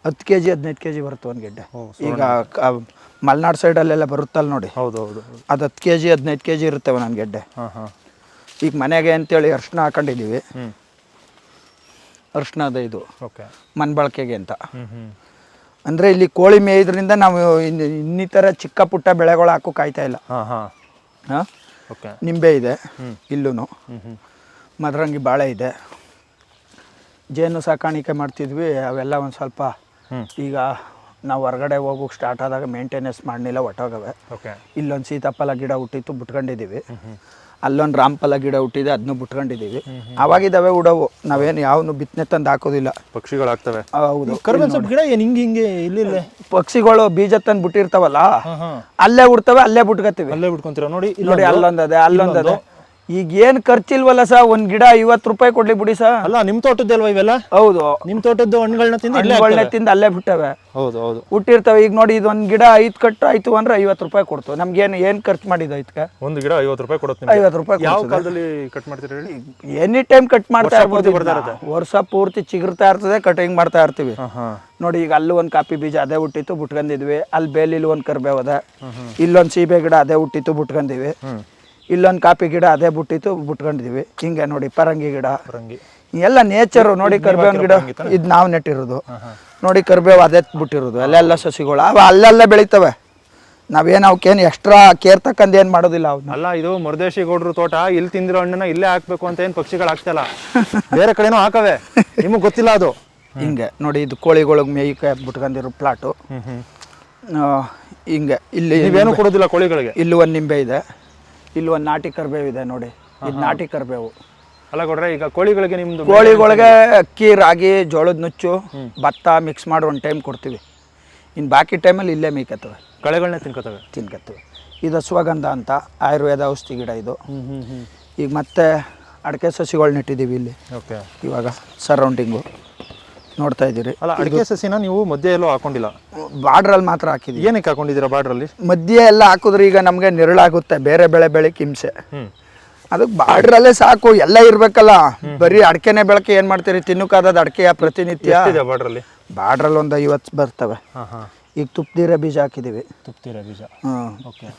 ಹತ್ತು ಕೆ ಜಿ ಹದಿನೈದು ಕೆ ಜಿ ಬರುತ್ತೆ ಒಂದು ಗೆಡ್ಡೆ. ಈಗ ಮಲೆನಾಡು ಸೈಡಲ್ಲೆಲ್ಲ ಬರುತ್ತಲ್ಲ ನೋಡಿ. ಹೌದು ಹೌದು ಅದು ಹತ್ತು ಕೆ ಜಿ ಹದಿನೈದು ಕೆ ಜಿ ಇರುತ್ತೆ ಒಂದೊಂದು ಗೆಡ್ಡೆ. ಈಗ ಮನೆಗೆ ಅಂತೇಳಿ ಅರ್ಶಿನ ಹಾಕೊಂಡಿದ್ದೀವಿ ಅರ್ಶಿನದ ಇದು. ಓಕೆ. ಮನ್ ಬಳಕೆಗೆ ಅಂತ ಅಂದರೆ ಇಲ್ಲಿ ಕೋಳಿ ಮೇಯ್ದ್ರಿಂದ ನಾವು ಇನ್- ಇನ್ನಿತರ ಚಿಕ್ಕ ಪುಟ್ಟ ಬೆಳೆಗಳು ಹಾಕೋ ಕಾಯ್ತಾ ಇಲ್ಲ. ಹಾ ಹಾ. ಹಾಂ? ಓಕೆ. ನಿಂಬೆ ಇದೆ. ಇಲ್ಲೂ ಮದರಂಗಿ ಬಾಳೆ ಇದೆ. ಜೇನು ಸಾಕಾಣಿಕೆ ಮಾಡ್ತಿದ್ವಿ ಅವೆಲ್ಲ ಒಂದು ಸ್ವಲ್ಪ ಈಗ ನಾವು ಹೊರಗಡೆ ಹೋಗೋಕೆ ಸ್ಟಾರ್ಟ್ ಆದಾಗ ಮೇಂಟೆನೆನ್ಸ್ ಮಾಡಲಿಲ್ಲ ಒಟ್ಟೋಗವೆ ಇಲ್ಲೊಂದು ಸೀತಾಫಲ ಗಿಡ ಹುಟ್ಟಿತ್ತು ಬಿಟ್ಕೊಂಡಿದ್ದೀವಿ ಅಲ್ಲೊಂದು ರಾಮಫಲ ಗಿಡ ಹುಟ್ಟಿದೆ ಅದನ್ನು ಬಿಟ್ಕೊಂಡಿದ್ದೀವಿ ಅವಾಗಿದ್ದಾವೆ ಉಡವು ನಾವೇನು ಯಾವನು ಬಿತ್ತನೆ ತಂದು ಹಾಕೋದಿಲ್ಲ. ಪಕ್ಷಿಗಳಾಗ್ತವೆ. ಹೌದು. ಕರ್ಬೇವಿನ ಸೊಪ್ಪು ಗಿಡ ಏನು ಹಿಂಗೆ ಹಿಂಗೆ ಇಲ್ಲಿಲ್ಲ? ಪಕ್ಷಿಗಳು ಬೀಜ ತಂದು ಬಿಟ್ಟಿರ್ತಾವಲ್ಲ ಅಲ್ಲೇ ಉಡ್ತವೆ ಅಲ್ಲೇ ಬಿಟ್ಕೋತೀವಿ ಅಲ್ಲೇ ಬಿಟ್ಕೊಂತೀರ? ನೋಡಿ ಇಲ್ಲಿ ನೋಡಿ ಅಲ್ಲೊಂದದೆ ಅಲ್ಲೊಂದದೆ ಈಗ ಏನ್ ಖರ್ಚಿಲ್ವಲ್ಲ ಸಾ ಒಂದ್ ಗಿಡ ಐವತ್ತು ರೂಪಾಯಿ ಕೊಡ್ಲಿ ಬಿಡಿ ಸಾ ಅಲ್ಲ ನಿಮ್ ತೋಟದ್ದು ಅಲ್ವಾ ಇವೆಲ್ಲ? ಹೌದು. ನಿಮ್ ತೋಟದ್ದು ಹಣ್ಣುಗಳನ್ನ ತಿಂದು ಇಲ್ಲೇ ತಿಂದ ತಿಂದು ಅಲ್ಲೇ ಬಿಟ್ಟವೆ. ಹೌದು ಹೌದು. ಹುಟ್ಟಿರ್ತವೆ. ಈಗ ನೋಡಿ ಇದೊಂದು ಗಿಡ ಐದ್ ಕಟ್ಟು ಆಯ್ತು ಅಂದ್ರೆ ಐವತ್ತು ರೂಪಾಯಿ ಕೊಡ್ತು. ನಮ್ಗೆ ಏನ್ ಏನ್ ಖರ್ಚು ಮಾಡಿದ್ ಐತ್ಕ ಒಂದು ಗಿಡ ಐವತ್ತು ರೂಪಾಯಿ ಕೊಡುತ್ತೆ ಐವತ್ ಐವತ್ತು ರೂಪಾಯಿ ಯಾವ ಕಾಲದಲ್ಲಿ ಕಟ್ ಮಾಡ್ತೀರಿ ಹೇಳಿ? ಎನಿ ಟೈಮ್ ಕಟ್ ಮಾಡ್ತಾ ಇರ್ಬೋದು. ವರ್ಷ ಪೂರ್ತಿ ಚಿಗುರ್ತಾ ಇರ್ತದೆ ಕಟಿಂಗ್ ಮಾಡ್ತಾ ಇರ್ತೀವಿ. ನೋಡಿ ಈಗ ಅಲ್ಲೂ ಒಂದು ಕಾಪಿ ಬೀಜ ಅದೇ ಹುಟ್ಟಿತ್ತು ಬಿಟ್ಕೊಂಡಿದ್ವಿ ಅಲ್ಲಿ ಬೇಲಿಲಿ ಒಂದು ಕರ್ಬೇವದ. ಅದ ಇಲ್ಲೊಂದು ಸೀಬೆ ಗಿಡ ಅದೇ ಹುಟ್ಟಿತ್ತು ಬಿಟ್ಕೊಂಡಿವಿ ಇಲ್ಲೊಂದು ಕಾಪಿ ಗಿಡ ಅದೇ ಬಿಟ್ಟಿತ್ತು ಬಿಟ್ಕೊಂಡಿದೀವಿ. ಹಿಂಗೆ ನೋಡಿ ಪರಂಗಿ ಗಿಡ. ಪರಂಗಿ. ಎಲ್ಲ ನೇಚರು ನೋಡಿ ಕರ್ಬೇವಿನ ಗಿಡ. ಇದು ನಾವು ನೆಟ್ಟಿರೋದು. ನೋಡಿ ಕರ್ಬೇವು ಅದೇ ಬಿಟ್ಟಿರೋದು. ಅಲ್ಲೆಲ್ಲ ಸಸಿಗಳು ಅವ ಅಲ್ಲೆಲ್ಲ ಬೆಳಿತವೆ. ನಾವೇನು ಅವಕ್ಕೇನು ಎಕ್ಸ್ಟ್ರಾ ಕೇರ್ ತಕ್ಕಂದು ಏನು ಮಾಡೋದಿಲ್ಲ ಅವ್ನ. ಅಲ್ಲ ಇದು ಮರದೇಶಿ ಗೌಡ್ರು ತೋಟ ಇಲ್ಲಿ ತಿಂದಿರೋ ಹಣ್ಣನ್ನ ಇಲ್ಲೇ ಹಾಕ್ಬೇಕು ಅಂತ ಏನು ಪಕ್ಷಿಗಳು ಹಾಕ್ತಲ್ಲ ಬೇರೆ ಕಡೆನೂ ಹಾಕವೆ. ನಿಮಗೆ ಗೊತ್ತಿಲ್ಲ ಅದು. ಹಿಂಗೆ ನೋಡಿ ಇದು ಕೋಳಿಗಳಿಗೆ ಮೇಯ್ಕೆ ಬಿಟ್ಕೊಂಡಿರೋ ಪ್ಲಾಟು ಹಿಂಗೆ ಇಲ್ಲಿ ನೀವೇನು ಕೊಡೋದಿಲ್ಲ ಕೋಳಿಗಳಿಗೆ? ಇಲ್ಲಿ ಒಂದು ನಿಂಬೆ ಇದೆ. ಇಲ್ಲಿ ಒಂದು ನಾಟಿ ಕರ್ಬೇವು ಇದೆ ನೋಡಿ. ಇದು ನಾಟಿ ಕರ್ಬೇವು. ಅಲ್ಲ ಕೊಡ್ರೆ ಈಗ ಕೋಳಿಗಳಿಗೆ ನಿಮ್ದು ಕೋಳಿಗಳಿಗೆ ಅಕ್ಕಿ ರಾಗಿ ಜೋಳದ ನುಚ್ಚು ಭತ್ತ ಮಿಕ್ಸ್ ಮಾಡಿ ಒಂದು ಟೈಮ್ ಕೊಡ್ತೀವಿ. ಇನ್ನು ಬಾಕಿ ಟೈಮಲ್ಲಿ ಇಲ್ಲೇ ಮೇಯ್ಕತ್ತವೆ. ಕಳೆಗಳನ್ನ ತಿನ್ಕೋತವೆ? ತಿನ್ಕತ್ತವೆ. ಇದು ಅಶ್ವಗಂಧ ಅಂತ ಆಯುರ್ವೇದ ಔಷಧಿ ಗಿಡ ಇದು. ಈಗ ಮತ್ತೆ ಅಡಿಕೆ ಸಸಿಗಳನ್ನ ಇಟ್ಟಿದ್ದೀವಿ ಇಲ್ಲಿ. ಓಕೆ ಇವಾಗ ಸರೌಂಡಿಂಗು ನೋಡ್ತಾ ಇದ್ದೀರಿ. ಅಲ್ಲ ಅಡಿಕೆ ಸಸಿನ ನೀವು ಮಧ್ಯೆ ಎಲ್ಲೋ ಹಾಕೊಂಡಿಲ್ಲ? ಬಾರ್ಡ್ರಲ್ಲಿ ಮಾತ್ರ ಹಾಕಿದ್ವಿ. ಏನಕ್ಕೆ ಹಾಕೊಂಡಿದ್ದೀರಾ ಬಾರ್ಡ್ರಲ್ಲಿ ಮಧ್ಯೆ ಎಲ್ಲ ಹಾಕಿದ್ರೆ ಈಗ ನಮಗೆ ನೆರಳಾಗುತ್ತೆ ಬೇರೆ ಬೆಳೆ ಬೆಳೆ ಹಿಂಸೆ. ಅದಕ್ಕೆ ಬಾರ್ಡ್ರಲ್ಲೇ ಸಾಕು ಎಲ್ಲ ಇರಬೇಕಲ್ಲ. ಬರೀ ಅಡಿಕೆನೆ ಬೆಳಕೆ ಏನು ಮಾಡ್ತೀರಿ? ತಿನ್ನಕ್ಕಾದದ ಅಡಿಕೆಯ ಪ್ರತಿನಿತ್ಯ. ಬಾರ್ಡ್ರಲ್ಲಿ ಬಾರ್ಡ್ರಲ್ಲಿ ಒಂದು ಐವತ್ತು ಬರ್ತವೆ. ಈಗ ತುಪ್ಪದೀರ ಬೀಜ ಹಾಕಿದ್ದೀವಿ ತುಪ್ಪದೀರ ಬೀಜ. ಓಕೆ.